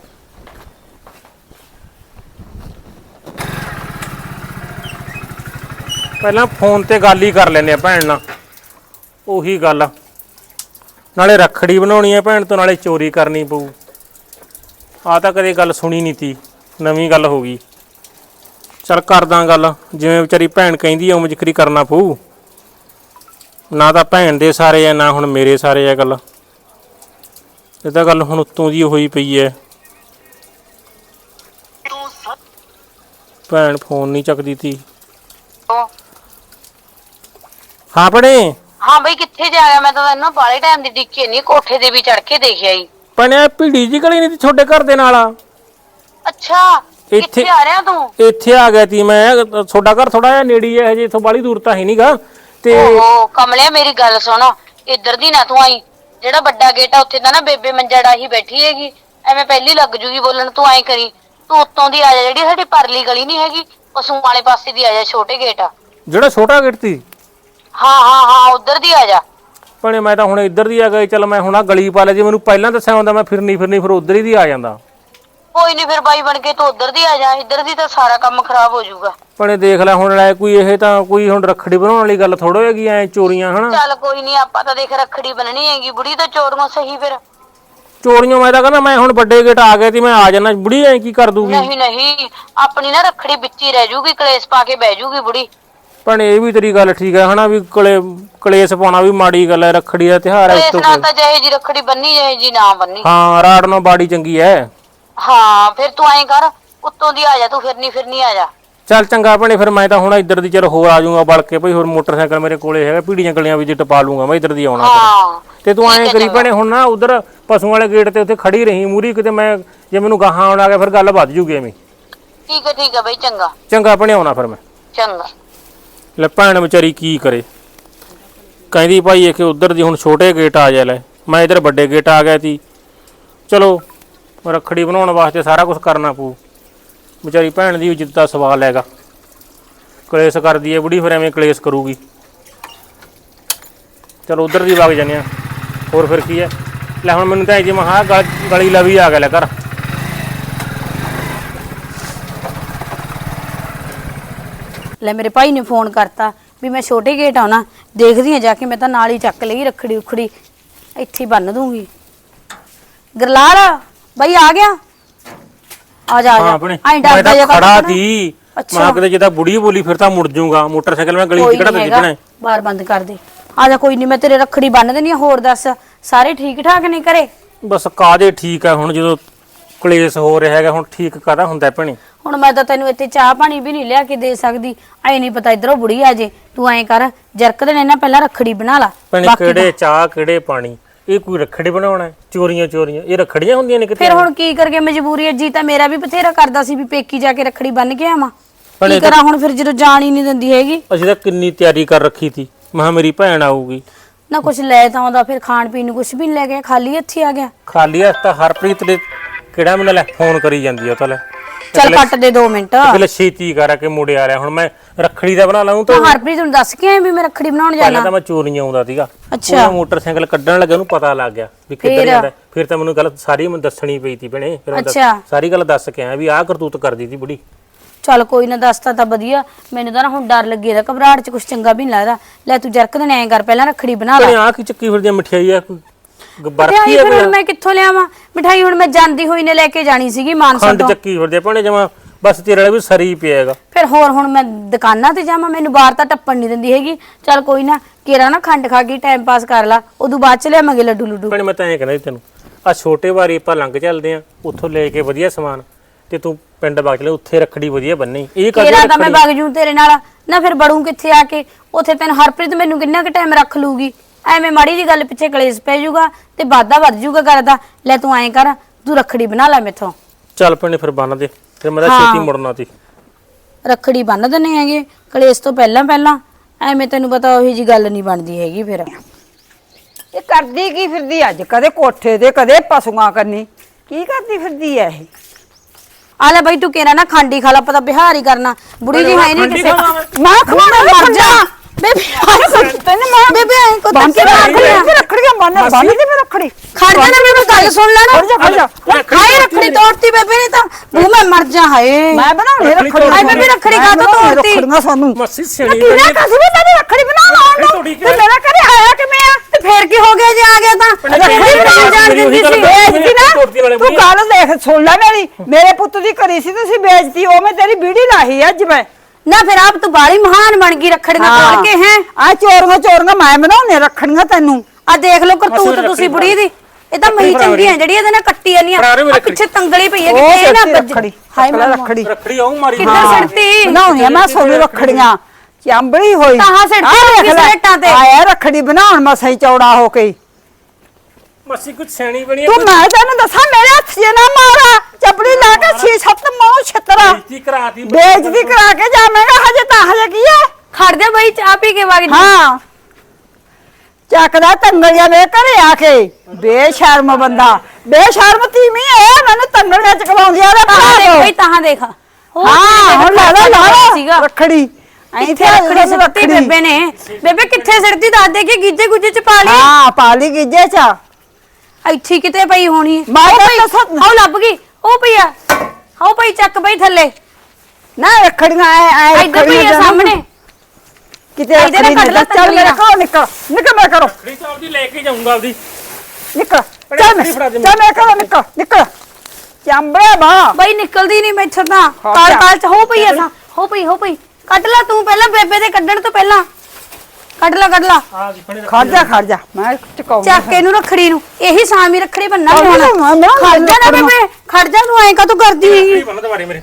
ਪਹਿਲਾਂ ਫੋਨ ਤੇ ਗੱਲ ਹੀ ਕਰ ਲੈਂਦੇ ਆ ਭੈਣ ਨਾਲ, ਉਹੀ ਗੱਲ ਨਾਲੇ ਰੱਖੜੀ ਬਣਾਉਣੀ ਹੈ ਭੈਣ ਤੋਂ, ਨਾਲੇ ਚੋਰੀ ਕਰਨੀ ਪਊ। ਆ ਤਾਂ ਕਦੇ ਗੱਲ ਸੁਣੀ ਨਹੀਂ ਤੀ, ਨਵੀਂ ਗੱਲ ਹੋ ਗਈ। ਚਲ ਕਰਦਾ ਗੱਲ, ਜਿਵੇਂ ਵਿਚਾਰੀ ਭੈਣ ਕਹਿੰਦੀ ਆ, ਉਵੇਂ ਜ਼ਿਕਰੀ ਕਰਨਾ ਪਊ। ਨਾ ਤਾਂ ਭੈਣ ਦੇ ਸਾਰੇ ਆ ਨਾ ਹੁਣ ਮੇਰੇ ਸਾਰੇ ਆ ਗੱਲ। ਇਹ ਤਾਂ ਗੱਲ ਹੁਣ ਉੱਤੋਂ ਦੀ ਹੋਈ ਪਈ ਐ। ਭੈਣ ਫੋਨ ਨਹੀਂ ਚੱਕਦੀ ਤੀ। ਹਾਂ ਭੈਣੇ। ਹਾਂ ਬਈ ਕਿੱਥੇ ਜਾ ਗਿਆ ਮੈਂ ਤਾਂ ਤੈਨੂੰ ਬਾਲੇ ਟਾਈਮ ਦੀ ਡਿੱਕੀ ਨਹੀਂ ਕੋਠੇ ਦੇ ਵੀ ਚੜ ਕੇ ਦੇਖਿਆ ਹੀ ਭੈਣੇ ਭੀੜੀ ਜੀ ਗਲੀ ਨਹੀਂ ਤੀ ਤੁਹਾਡੇ ਘਰ ਦੇ ਨਾਲ? ਅੱਛਾ ਇੱਥੇ ਆ ਰਿਹਾ ਤੂੰ? ਇੱਥੇ ਆ ਗਿਆ ਤੀ ਮੈਂ। ਤੁਹਾਡਾ ਘਰ ਥੋੜਾ ਜਿਹਾ ਨੇੜੇ ਹੈ ਹਜੇ ਇਥੋਂ ਬਾਲੀ ਦੂਰ ਤਾਂ ਹੈ ਨਹੀਂਗਾ ਤੇ ਓਹੋ ਕਮਲਿਆ ਮੇਰੀ ਗੱਲ ਸੁਣ। ਇੱਧਰ ਦੀ ਨਾ ਤੂੰ ਆਈ। ਜਿਹੜਾ ਵੱਡਾ ਗੇਟ ਆ ਉੱਥੇ ਤਾਂ ਨਾ ਬੇਬੇ ਮੰਜੜਾ ਹੀ ਬੈਠੀ ਹੈਗੀ। ਐਵੇਂ ਪਹਿਲੀ ਲੱਗ ਜੂਗੀ ਬੋਲਣ ਤੂੰ ਐਂ ਕਰੀ। ਤੂੰ ਉੱਤੋਂ ਦੀ ਆ ਜਾ ਜਿਹੜੀ ਸਾਡੀ ਪਰਲੀ ਗਲੀ ਨਹੀਂ ਹੈਗੀ ਪਸ਼ੂ ਵਾਲੇ ਪਾਸੇ ਦੀ ਆ ਜਾ ਛੋਟੇ ਗੇਟ ਆ। ਜਿਹੜਾ ਛੋਟਾ ਗੇਟ ਤੀ ਹਾਂ ਹਾਂ ਹਾਂ ਉਧਰ ਦੀ ਆ ਜਾ। ਭਣੇ ਮੈਂ ਤਾਂ ਹੁਣ ਇੱਧਰ ਦੀ ਆ ਗਈ ਚਲ ਮੈਂ ਹੁਣ ਆ ਗਲੀ ਪਾ ਲਿਆ ਜੇ ਮੈਨੂੰ ਪਹਿਲਾਂ ਦੱਸਿਆ ਹੁੰਦਾ ਮੈਂ ਫਿਰਨੀ ਫਿਰਨੀ ਫਿਰ ਉਧਰ ਹੀ ਦੀ ਆ ਜਾਂਦਾ। ਕੋਈ ਨਹੀਂ ਫਿਰ ਬਾਈ ਬਣ ਕੇ ਤੂੰ ਉਧਰ ਦੀ ਆ ਜਾ ਇੱਧਰ ਦੀ ਤਾਂ ਸਾਰਾ ਕੰਮ ਖਰਾਬ ਹੋ ਜਾਊਗਾ। ਭਣੇ ਦੇਖ ਲੈ ਹੁਣ ਲੈ ਕੋਈ ਇਹ ਤਾਂ ਕੋਈ ਹੁਣ ਰੱਖੜੀ ਬਣਾਉਣ ਵਾਲੀ ਗੱਲ ਥੋੜੋ ਹੈਗੀ ਐ ਚੋਰੀਆਂ ਹਨਾ? ਚੱਲ ਕੋਈ ਨਹੀਂ ਆਪਾਂ ਤਾਂ ਦੇਖ ਰੱਖੜੀ ਬੰਨਣੀ ਹੈਗੀ ਬੁੜੀ ਤਾਂ ਚੋਰੀਆਂ ਸਹੀ ਫਿਰ। ਚੋਰੀਆਂ ਮੈਂ ਤਾਂ ਕਹਿੰਦਾ ਮੈਂ ਹੁਣ ਵੱਡੇ ਗੇਟ ਆ ਗਏ ਤੇ ਮੈਂ ਆ ਜਾਣਾ ਬੁੜੀ ਐ ਕੀ ਕਰ ਦੂਗੀ? ਨਹੀਂ ਨਹੀਂ ਆਪਣੀ ਨਾ ਰੱਖੜੀ ਵਿੱਚ ਹੀ ਰਹਿ ਜੂਗੀ ਕਲੇਸ਼ ਪਾ ਕੇ ਬਹਿ ਜੂਗੀ ਬੁੜੀ। ਭਣੇ ਇਹ ਵੀ ਤੇਰੀ ਗੱਲ ਠੀਕ ਹੈ ਹਨਾ ਵੀ ਕਲੇ ਕਲੇਸ਼ ਪਾਉਣਾ ਵੀ ਮਾੜੀ ਗੱਲ ਹੈ ਰੱਖੜੀ ਦਾ ਤਿਉਹਾਰ ਹੈ ਇਸ ਕਲੇਸ਼ ਤੋਂ ਨਾਲ ਤਾਂ ਜਿਹੇ ਜੀ ਰੱਖੜੀ ਬੰਨੀ ਜਿਹੇ ਜੀ ਨਾ ਬੰਨੀ। ਹਾਂ ਰਾੜ ਨਾਲ ਬਾੜੀ ਚੰਗੀ ਐ ਹਾਂ ਫਿਰ ਤੂੰ ਐਂ ਕਰ ਉੱਤੋਂ ਦੀ ਆ ਜਾ ਤੂੰ ਫਿਰਨੀ ਫਿਰਨੀ ਆ ਜਾ। ਚੱਲ ਚੰਗਾ ਭਣੇ ਫਿਰ ਮੈਂ ਤਾਂ ਹੁਣ ਇੱਧਰ ਦੀ ਚਲ ਹੋਰ ਆ ਜਾਊਂਗਾ ਬਲ ਕੇ ਭਈ ਹੋਰ ਮੋਟਰਸਾਈਕਲ ਮੇਰੇ ਕੋਲੇ ਹੈਗਾ ਪੀੜੀਆਂ ਗਲੀਆਂ ਵਿੱਚ ਟਪਾ ਲੂੰਗਾ ਮੈਂ ਇੱਧਰ ਦੀ ਆਉਣਾ ਫਿਰ। ਹਾਂ ਤੇ ਤੂੰ ਐਂ ਕਰੀ ਭੈਣੇ ਹੁਣ ਨਾ ਉਧਰ ਪਸ਼ੂਆਂ ਵਾਲੇ ਗੇਟ ਤੇ ਉੱਥੇ ਖੜੀ ਰਹੀ ਮੂਰੀ ਕਿਤੇ ਮੈਂ ਜੇ ਮੈਨੂੰ ਗਾਹਾਂ ਆਉਣ ਆ ਗਿਆ ਫਿਰ ਗੱਲ ਵੱਧ ਜੂਗੀ ਐਵੇਂ। ਠੀਕ ਹੈ ਠੀਕ ਹੈ ਬਈ ਚੰਗਾ। ਚੰਗਾ ਭਣੇ ਆਉਣਾ ਫਿਰ ਮੈਂ। ਚੰਗਾ। ਲੈ ਭੈਣ ਵਿਚਾਰੀ ਕੀ ਕਰੇ। ਕਹਿੰਦੀ ਭਾਈ ਇਹ ਕਿ ਉਧਰ ਦੀ ਹੁਣ ਛੋਟੇ ਗੇਟ ਆ ਜਾ ਲੈ ਮੈਂ ਇਧਰ ਵੱਡੇ ਗੇਟ ਆ ਗਿਆ ਸੀ ਚਲੋ ਰੱਖੜੀ ਬਣਾਉਣ ਵਾਸਤੇ ਸਾਰਾ ਕੁਝ ਕਰਨਾ ਪਊ। ਵਿਚਾਰੀ ਭੈਣ ਦੀ ਇੱਜ਼ਤ ਦਾ ਸਵਾਲ ਹੈਗਾ। ਕਲੇਸ਼ ਕਰਦੀ ਹੈ ਬੁੜੀ, ਫਿਰ ਐਵੇਂ ਕਲੇਸ਼ ਕਰੂਗੀ। ਚਲੋ ਉਧਰ ਦੀ ਵਗ ਜਾਂਦੇ ਆ ਹੋਰ ਫਿਰ ਕੀ ਹੈ? ਲੈ ਹੁਣ ਮੈਨੂੰ ਤਾਂ ਇਹ ਜੀ ਮਹਾ ਗਲੀ ਲਵੀ ਆ ਗਿਆ, ਲੈ ਘਰ। ਲੈ ਮੇਰੇ ਭਾਈ ਨੇ ਫੋਨ ਕਰਤਾ ਵੀ ਮੈਂ ਛੋਟੇ ਗੇਟ ਆਉਣਾ। ਦੇਖਦੀ ਆ ਜਾ ਕੇ, ਮੈਂ ਤਾਂ ਨਾਲ ਹੀ ਚੱਕ ਲਈ ਰੱਖੜੀ ਉਖੜੀ ਇੱਥੇ ਹੀ ਬੰਨ ਦੂੰਗੀ। ਗਰਲਾਲ! ਬਾਈ ਆ ਗਿਆ। ਆ ਜਾ ਆ ਹਾਂ ਜਾ ਆਪਣੇ ਆਈ ਮੈਂ ਡਰਦਾ ਤਾਂ ਜਿਹਾ ਖੜਾ ਅੱਛਾ। ਮੈਂ ਕਿਤੇ ਜਿੱਦਾਂ ਬੁੜੀ ਬੋਲੀ ਫਿਰ ਤਾਂ ਮੁੜ ਜਾਊਗਾ। ਮੋਟਰਸਾਈਕਲ ਮੈਂ ਗਲੀ ਚ ਕਿਹੜਾ ਤੇ ਜਿੱਕਣਾ ਬਾਰ ਬੰਦ ਕਰ ਦੇ। ਆ ਜਾ ਕੋਈ ਨਹੀਂ ਮੈਂ ਤੇਰੇ ਰੱਖੜੀ ਬੰਨ ਦੇਣੀ ਆ ਹੋਰ ਦੱਸ ਸਾਰੇ ਠੀਕ ਠਾਕ ਨੇ ਘਰੇ? ਬਸ ਕਾਦੇ ਠੀਕ ਆ? ਹੁਣ ਜਦੋਂ ਕਲੇਸ਼ ਹੋ ਰਿਹਾ ਹੈਗਾ ਹੁਣ ਠੀਕ ਕਾਦਾ ਹੁੰਦਾ ਭਣੀ? ਹੁਣ ਮੈਂ ਤਾਂ ਤੈਨੂੰ ਇੱਥੇ ਚਾਹ ਪਾਣੀ ਵੀ ਨਹੀਂ ਲਿਆ ਕੇ ਦੇ ਸਕਦੀ। ਐ ਨਹੀਂ ਪਤਾ ਇਧਰੋਂ ਬੁੜੀ ਆ ਜੇ। ਤੂੰ ਐਂ ਕਰ ਜਰਕ ਦੇ ਨਾ ਪਹਿਲਾਂ ਰੱਖੜੀ ਬਣਾ ਲਾ। ਭਣੀ ਬਾਕੀ ਕਿਹੜੇ ਚਾਹ ਕਿਹੜੇ ਪਾਣੀ? ਇਹ ਕੋਈ ਰੱਖੜੀ ਬਣਾਉਣਾ ਹੈ? ਚੋਰੀਆਂ ਚੋਰੀਆਂ। ਇਹ ਰੱਖੜੀਆਂ ਹੁੰਦੀਆਂ ਨੇ ਕਿਤੇ? ਫਿਰ ਹੁਣ ਕੀ ਕਰਕੇ ਮਜਬੂਰੀ ਹੈ ਜੀ ਤਾਂ ਮੇਰਾ ਵੀ ਬਥੇਰਾ ਕਰਦਾ ਸੀ ਵੀ ਪੇਕੀ ਜਾ ਕੇ ਰੱਖੜੀ ਬੰਨ ਕੇ ਆਵਾਂ। ਕੀ ਕਰਾਂ ਹੁਣ? ਫਿਰ ਜਦੋਂ ਜਾਣ ਹੀ ਨਹੀਂ ਦਿੰਦੀ ਹੈਗੀ। ਅਸੀਂ ਤਾਂ ਕਿੰਨੀ ਤਿਆਰੀ ਕਰ ਰੱਖੀ ਸੀ। ਮਹਾ ਮੇਰੀ ਭੈਣ ਆਊਗੀ। ਨਾ ਕੁਝ ਲੈ ਤਾਂ ਆਉਂਦਾ ਫਿਰ ਖਾਣ ਪੀਣ ਨੂੰ ਕੁਝ ਵੀ ਨਹੀਂ ਲੈ ਗਿਆ ਖਾਲੀ ਹੱਥੀ ਆ ਗਿਆ। ਖਾਲੀ ਹੱਥ ਤਾਂ ਹਰਪ੍ਰੀਤ ਦੇ ਕਿਹੜਾ ਮੈਨੂੰ ਲੈ ਫੋਨ ਕਰੀ ਜਾਂਦੀ ਆ ਉਹ ਤਾਂ ਲੈ। ਚੱਲ ਕੱਟ ਦੇ 2 ਮਿੰਟ। ਅਗਲੇ ਛੇਤੀ ਕਰ ਕੇ ਮੁੜੇ ਆ ਰਿਹਾ। ਹੁਣ ਮੈਂ ਰੱਖੜੀ ਦਾ ਬਣਾ ਲਾਉਂ ਤਾਂ ਤਾਂ ਹਰਪ੍ਰੀਤ ਨੂੰ ਦੱਸ ਕੇ ਆਏ ਵੀ ਮੈਂ ਰੱਖੜੀ ਬਣਾਉਣ ਪਹਿਲਾਂ ਜਾਣਾ ਤਾਂ ਮੈਂ ਚੋਰੀਆਂ ਆਉਂਦਾ ਸੀਗਾ। ਅੱਛਾ। ਉਹ ਮੋਟਰਸਾਈਕਲ ਕੱਢਣ ਲੱਗਾ ਉਹਨੂੰ ਪਤਾ ਲੱਗ ਗਿਆ ਵੀ ਕਿੱਧਰ ਫਿਰ? ਜਾਂਦਾ। ਹੈ। ਫਿਰ ਤਾਂ ਮੈਨੂੰ ਗੱਲ ਸਾਰੀ ਮੈਨੂੰ ਦੱਸਣੀ ਪਈ ਤੀ ਭੈਣੇ। ਫਿਰ ਮੈਂ ਦੱਸ- ਅੱਛਾ। ਸਾਰੀ ਗੱਲ ਦੱਸ ਕੇ ਆਇਆ ਵੀ ਆਹ ਕਰਤੂਤ ਕਰਦੀ ਸੀ ਬੁੜੀ। ਚੱਲ ਕੋਈ ਨਾ ਦੱਸਤਾ ਤਾਂ ਵਧੀਆ। ਮੈਨੂੰ ਤਾਂ ਨਾ ਹੁਣ ਡਰ ਲੱਗੇ ਦਾ ਘਬਰਾਹਟ ਚ ਕੁਝ ਚੰਗਾ ਵੀ ਨਹੀਂ ਲੱਗਦਾ। ਲੈ ਤੂੰ ਜਰਕ ਦੇ ਐਂ ਕਰ ਪਹਿਲਾਂ ਰੱਖੜੀ ਬਣਾ ਲੈ। ਭੈਣੇ ਆਹ ਕੀ ਚੱਕੀ ਫਿਰਦੀ ਆ ਮਠਿਆਈ ਆ? ਕੋਈ ਬਰਫੀ ਮਠਾਈ ਆ ਫਿਰ ਹੁਣ ਕੋਈ ਮੈਂ ਕਿੱਥੋਂ ਲਿਆਵਾਂ? ਮਠਾਈ ਹੁਣ ਮੈਂ ਜਾਂਦੀ ਹੋਈ ਨੇ ਲੈ ਕੇ ਜਾਣੀ ਸੀਗੀ ਮਾਨਸਾ ਖੰਡ ਤੋਂ। ਚੱਕੀ ਫਿਰਦੀ ਭੈਣੇ ਜਮਾ ਬਸ ਤੇਰੇ ਵਾਲਾ ਵੀ ਸਰੀ ਪਿਆ ਹੈਗਾ। ਫਿਰ ਹੋਰ ਹੁਣ ਮੈਂ ਦੁਕਾਨਾਂ ਤੇ ਜਾਵਾਂ ਮੈਨੂੰ ਬਾਹਰ ਤਾਂ ਟੱਪਣ ਨਹੀਂ ਦਿੰਦੀ ਹੈਗੀ। ਚੱਲ ਕੋਈ ਨਾ ਕੇਰਾ ਨਾ ਖੰਡ ਖਾ ਕੇ ਟਾਈਮ ਪਾਸ ਕਰ ਲਾ ਉਦੋਂ ਬਾਅਦ ਚ ਲਿਆਵਾਂਗੇ ਲੱਡੂ ਲੁੱਡੂ। ਭੈਣੇ ਮੈਂ ਤਾਂ ਐਂ ਕਹਿੰਦਾ ਸੀ ਤੈਨੂੰ ਆ ਛੋਟੇ ਵਾਰੀ ਆਪਾਂ ਲੰਘ ਚੱਲਦੇ ਆ ਉੱਥੋਂ ਲੈ ਕੇ ਵਧੀਆ ਸਮਾਨ ਤੇ ਤੂੰ ਪਿੰਡ ਬਾਗ ਚਲੇ ਉੱਥੇ ਰੱਖੜੀ ਵਧੀਆ ਬੰਨੀ ਇਹ ਕਰ ਕੇਰਾ ਤਾਂ ਮੈਂ ਵਗ ਜੂ ਤੇਰੇ ਨਾਲ ਨਾ ਫਿਰ ਬੜੂ ਕਿੱਥੇ ਆ ਕੇ ਉੱਥੇ ਤੈਨੂੰ ਹਰਪ੍ਰੀਤ ਮੈਨੂੰ ਕਿੰਨਾ ਕੁ ਟਾਈਮ ਰੱਖ ਲੂਗੀ ਐਵੇਂ ਮਾੜੀ ਜੀ ਗੱਲ ਪਿੱਛੇ ਕਲੇਸ਼ ਪੈ ਜਾਊਗਾ ਤੇ ਵਾਦਾ ਵੱਧ ਜਾਊਗਾ ਕਰਦਾ ਲੈ ਤੂੰ ਐਂ ਕਰ ਤੂੰ ਰੱਖੜੀ ਬਣਾ ਲੈ ਮੇਥੋਂ। ਚੱਲ ਭੈਣੇ ਫਿਰ ਬੰਨ ਦੇ। ਫਿਰ ਮੈਂ ਤਾਂ ਹਾਂ। ਛੇਤੀ ਮੁੜਨਾ ਸੀ। ਰੱਖੜੀ ਬੰਨ ਦਿੰਨੇ ਹੈਗੇ ਕਲੇਸ਼ ਤੋਂ ਪਹਿਲਾਂ ਪਹਿਲਾਂ। ਐਵੇਂ ਤੈਨੂੰ ਪਤਾ ਉਹੀ ਜੀ ਗੱਲ ਨਹੀਂ ਬਣਦੀ ਹੈਗੀ ਫਿਰ। ਇਹ ਕਰਦੀ ਕੀ ਫਿਰਦੀ ਅੱਜ ਕਦੇ ਕੋਠੇ ਤੇ ਕਦੇ ਪਸ਼ੂਆਂ ਕਰਨੀ ਕੀ ਕਰਦੀ ਫਿਰਦੀ ਐ ਇਹ? ਆ ਲੈ ਬਈ ਤੂੰ ਕਿਹੜਾ ਨਾ ਖਾਂਡੀ ਖਾ ਲਾ ਪਤਾ ਬਿਹਾਰ ਹੀ ਕਰਨਾ। ਬੁੜੀ ਜੀ ਹੈ ਨਹੀਂ ਕਿਸੇ ਮੈਂ? ਖਵਾਉਣਾ ਮਰ ਜਾ। ਬੇਬੀ ਤੈਨੂੰ ਮੈਂ ਬੇਬੇ ਐਂ ਕੋ ਬੰਨ ਕੇ ਰੱਖ ਲਿਆ ਰੱਖੜੀ ਰੱਖੜੀਆਂ ਬੰਨ ਬੰਨ ਦੇ ਫਿਰ ਰੱਖੜੀ ਖੜ ਜਾ ਨਾ ਬੇਬੇ ਗੱਲ ਸੁਣ ਲੈਣਾ ਖੜ ਜਾ, ਖੜ ਜਾ। ਹਾਏ ਰੱਖੜੀ ਤੋੜਤੀ। ਬੇਬੇ ਨੇ ਤਾਂ। ਬੂ ਮੈਂ ਮਰ ਜਾ ਹਾਏ। ਮੈਂ ਬਣਾਉਣੀ ਰੱਖੜੀ ਰੱਖੜੀ ਹਾਏ ਬੇਬੇ ਰੱਖੜੀ ਕਾ ਤੋਂ ਤੋੜਤੀ? ਰੱਖੜੀਆਂ ਸਾਨੂੰ। ਮੱਸੀ ਸਿਆਣੀ ਕਿਹਨੇ ਬਣੀ। ਕਸੂਰ ਤੇਰੀ ਰੱਖੜੀ ਬਣਾ ਲਾਉਣ ਰੱਖੜੀ ਤੋੜੀ ਨੂੰ ਤੇ ਮੇਰਾ ਘਰੇ ਆਇਆ ਕਿਵੇਂ ਆ? ਤੇ ਫੇਰ ਕੀ ਹੋ ਗਿਆ ਜੇ ਆ ਗਿਆ ਤਾਂ? ਰੱਖੜੀ ਜਾਣ ਦਿੰਦੀ ਗੱਲ ਸੀ। ਬੇਇੱਜ਼ਤੀ ਨਾ। ਤੋੜਤੀ ਨਾਲੇ ਤੂੰ ਬੁੜੀ। ਗੱਲ ਦੇਖ ਸੁਣ ਲੈ ਮੇਰੀ। ਮੇਰੇ ਪੁੱਤ ਦੀ ਕਰੀ ਸੀ ਤੁਸੀਂ ਬੇਇੱਜ਼ਤੀ ਉਹ ਮੈਂ ਤੇਰੀ ਬੀੜੀ ਲਾਹੀ ਅੱਜ ਮੈਂ। ਨਾ ਫਿਰ ਆਪ ਤੂੰ ਬਾਲੀ ਮਹਾਨ ਬਣ ਗਈ ਰੱਖੜੀਆਂ ਤੋੜ ਕੇ ਹੈ? ਆ ਚੋਰੀਆਂ ਚੋਰੀਆਂ ਮੈਂ ਬਣਾਉਣੇ ਰੱਖਣੀਆਂ ਤੈਨੂੰ। ਆ ਦੇਖ ਲਓ ਕਰਤੂਤ ਤੁਸੀਂ ਬੁੜੀ ਦੀ। ਇਹ ਤਾਂ ਮਹੀ ਰੱਖੜੀ ਚੰਗੀ ਹੈ ਜਿਹੜੀ ਇਹਦੇ ਨਾਲ ਕੱਟੀ ਜਾਂਦੀਆਂ। ਆ ਪਿੱਛੇ ਤੰਗਲੀ ਪਈ ਹੈ ਕਿਤੇ ਇਹ ਨਾ ਰੱਖੜੀ। ਹਾਏ ਰੱਖੜੀ ਮਾਮਾ। ਰੱਖੜੀ। ਰੱਖੜੀ ਆਉਂ ਮਾਰੀ। ਕਿੱਧਰ ਹਾਂ। ਸਿੱਟਤੀ ਬਣਾਉਣੀਆਂ ਮੈਂ ਸੋਨੂੰ ਰੱਖੜੀਆਂ। ਚੰਬੜੀ ਹੋਈ। ਤਾਹਾਂ ਸਿੱਟ ਆਹ ਕੇ ਦੇਖ ਲੈ, ਸਲੇਟਾਂ ਤੇ। ਆਇਆ ਰੱਖੜੀ ਬਣਾਉਣ ਮਸਾਂ ਹੀ ਚੌੜਾ ਹੋ ਕੇ। ਮੱਸੀ ਕੁਝ ਸਿਆਣੀ ਬਣੀ ਤੂੰ ਮੈਂ ਤੈਨੂੰ ਦੱਸਾਂ ਮੇਰੇ ਹੱਥ 'ਚ ਨਾ ਮਾਰਾ ਚੱਪੜੀ ਲਾ ਕੇ ਛੇ ਸੱਤ ਮੌ ਛਤਰਾ। ਬੇਇੱਜ਼ਤੀ ਕਰਾਤੀ ਬੇਇੱਜ਼ਤੀ ਕਰਾ ਕੇ ਜਾਵੇਂਗਾ ਹਜੇ ਤਾਂ ਹਜੇ ਕੀ ਹੈ ਖੜ ਜਾ ਬਈ ਚਾਹ ਪੀ ਕੇ ਵਗ ਜਾ। ਹਾਂ। ਚੱਕਦਾ ਤੰਗਲੀਆਂ ਦੇ ਘਰੇ ਆ ਕੇ। ਬੇਸ਼ਰਮ ਬੰਦਾ। ਬੇਸ਼ਰਮ ਤੀਵੀਂ ਐ ਮੈਨੂੰ ਤੰਗਲੀਆਂ ਚ ਤਾਹਾਂ ਦੇਖ ਭਰਾ ਬਈ ਤਾਹਾਂ ਦੇਖ। ਹੋਰ ਹਾਂ ਹੁਣ ਲਾ ਲਾ ਲਾ ਸੀਗਾ। ਰੱਖੜੀ। ਤੇ ਰੱਖੜੀ ਸਿੱਟੀ ਬੇਬੇ ਨੇ। ਬੇਬੇ ਕਿੱਥੇ ਸਿੱਟਦੀ ਦੱਸ ਦੇ ਕਿ ਗੀਜੇ ਗੁੱਜੇ ਚ ਪਾ ਲਈ। ਹਾਂ ਪਾਲੀ ਗਿੱਜੇ ਚ। ਇੱਥੇ ਕਿਤੇ ਪਈ ਹੋਣੀ ਹੈ। ਮੈਂ ਉਹ ਤਾਂ ਦੱਸਾਂ- ਉਹ ਲੱਭ ਗਈ। ਉਹ ਪਈ ਆ। ਉਹ ਪਈ ਚੱਕ ਪਈ ਥੱਲੇ। ਨਾ ਰੱਖੜੀਆਂ ਐ ਐ ਇੱਧਰ ਪਈ ਆ ਸਾਹਮਣੇ। ਕਿਤੇ ਇੱਧਰ ਰੱਖੜੀ ਕੱਢ ਲੈ ਨਹੀਂ ਚੱਲ ਮੇਰੇ। ਕੋਲ ਨਿਕਲ। ਨਿਕਲ ਮੇਰੇ ਕਰੋ ਰੱਖੜੀ ਤਾਂ ਆਪਦੀ ਲੈ ਕੇ ਜਾਊਂਗਾ ਆਪਦੀ। ਨਿਕਲ। ਚੱਲ ਰੱਖੜੀ ਫੜਾ ਦੇ ਚੱਲ ਮੇਰੇ ਕੋਲ ਨਿਕਲ। ਨਿਕਲ। ਚੰਬੜੇ ਬਾ। ਬਈ ਨਿਕਲਦੀ ਨਹੀਂ ਮੈਥੋਂ ਤਾਂ। ਹਾਂ, ਕਾਲ ਕਿਆ? ਕਾਲ ਚ ਹੋ ਪਈ ਆ ਸਾਂ। ਹੋ ਪਈ ਹੋ ਪਈ। ਕੱਢ ਲੈ ਤੂੰ ਪਹਿਲਾਂ ਬੇਬੇ ਦੇ ਕੱਢਣ ਤੋਂ ਪਹਿਲਾਂ। ਕੱਢ ਲੈ ਕੱਢ ਲੈ। ਆ ਗਈ ਫੜੇ ਖੜ ਜਾ ਖੜ ਜਾ। ਮੈਂ ਚਕਾਉਂਦਾ ਚੱਕ ਕੇ ਇਹਨੂੰ ਰੱਖੜੀ ਨੂੰ। ਇਹੀ ਸਾਮੀ ਰੱਖੜੀ ਬੰਨਾ ਖੜ ਜਾ, ਮੈਂ- ਮੈਂ- ਖੜ ਜਾ ਨਾ ਬੇਬੇ ਖੜ ਜਾ ਤੂੰ ਐਂ ਕਾ ਤੂੰ ਕਰਦੀ ਹੈਗੀ? ਰੱਖੜੀ ਬੰਨ ਦਵਾਰੇ ਮੇਰੇ।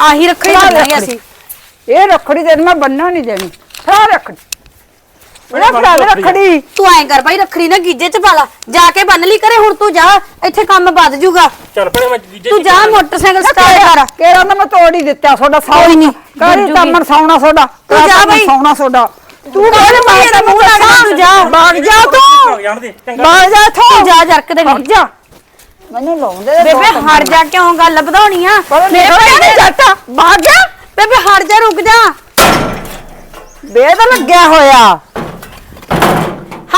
ਆਹੀ ਰੱਖੜੀ ਰੱਖੜੀ। ਅਸੀਂ। ਇਹ ਰੱਖੜੀ ਤੇ ਮੈਂ ਬੰਨਣ ਨਹੀਂ ਦੇਣੀ। ਫੜਾ ਰੱਖੜੀ। ਬੰਨ ਫੜਾ ਦੇ ਰੱਖੜੀ। ਤੂੰ ਐਂ ਕਰ ਭਾਈ ਰੱਖੜੀ ਨਾ ਗੀਜੇ ਚ ਪਾ ਲਾ। ਜਾ ਕੇ ਬੰਨ ਲਈ ਕਰੇ ਹੁਣ ਤੂੰ ਜਾ। ਇੱਥੇ ਕੰਮ ਵੱਧ ਜੂਗਾ। ਚੱਲ ਭੈਣੇ ਮੈਂ ਜੀਜੇ ਤੂੰ ਜਾ ਮੋਟਰਸਾਈਕਲ ਸਟਾਰਟ ਕਰ। ਕਿਹੜਾ ਨਾ ਮੈਂ ਤੋੜ ਹੀ ਦਿੱਤਾ ਤੁਹਾਡਾ ਸੌ ਕੋਈ ਨੀ, ਕਰੀ ਤਾਂ। ਮਨ ਸੌਣਾ ਤੁਹਾਡਾ ਤੂੰ ਜਾ ਬਈ। ਸੌਣਾ ਤੁਹਾਡਾ ਤੂੰ ਕਾਹਦੇ ਮੇਰੇ ਮਾਰੇ ਦਾ ਮੂੰਹ ਲੱਗਦਾ ਤੂੰ ਜਾ। ਭਾਗ ਜਾ ਤੂੰ। ਜਾਣ ਦੇ ਚੰਗਾ ਭਾਗ ਜਾ ਤੂੰ ਜਾ ਜਰਕ ਦੇ ਭਾਗ ਜਾ। ਮੈਨੂੰ ਲਾਉਂਦੇ ਨੇ ਬੇਬੇ ਹਟ ਜਾ ਕਿਉਂ ਗੱਲ ਵਧਾਉਣੀ ਆ? ਮੇਰੇ ਕੋਲ ਜੱਟ ਭਾਗ ਜਾ। ਬੇਬੇ ਹਟ ਜਾ ਰੁਕ ਜਾ। ਬੇਦ ਲੱਗਿਆ ਹੋਇਆ।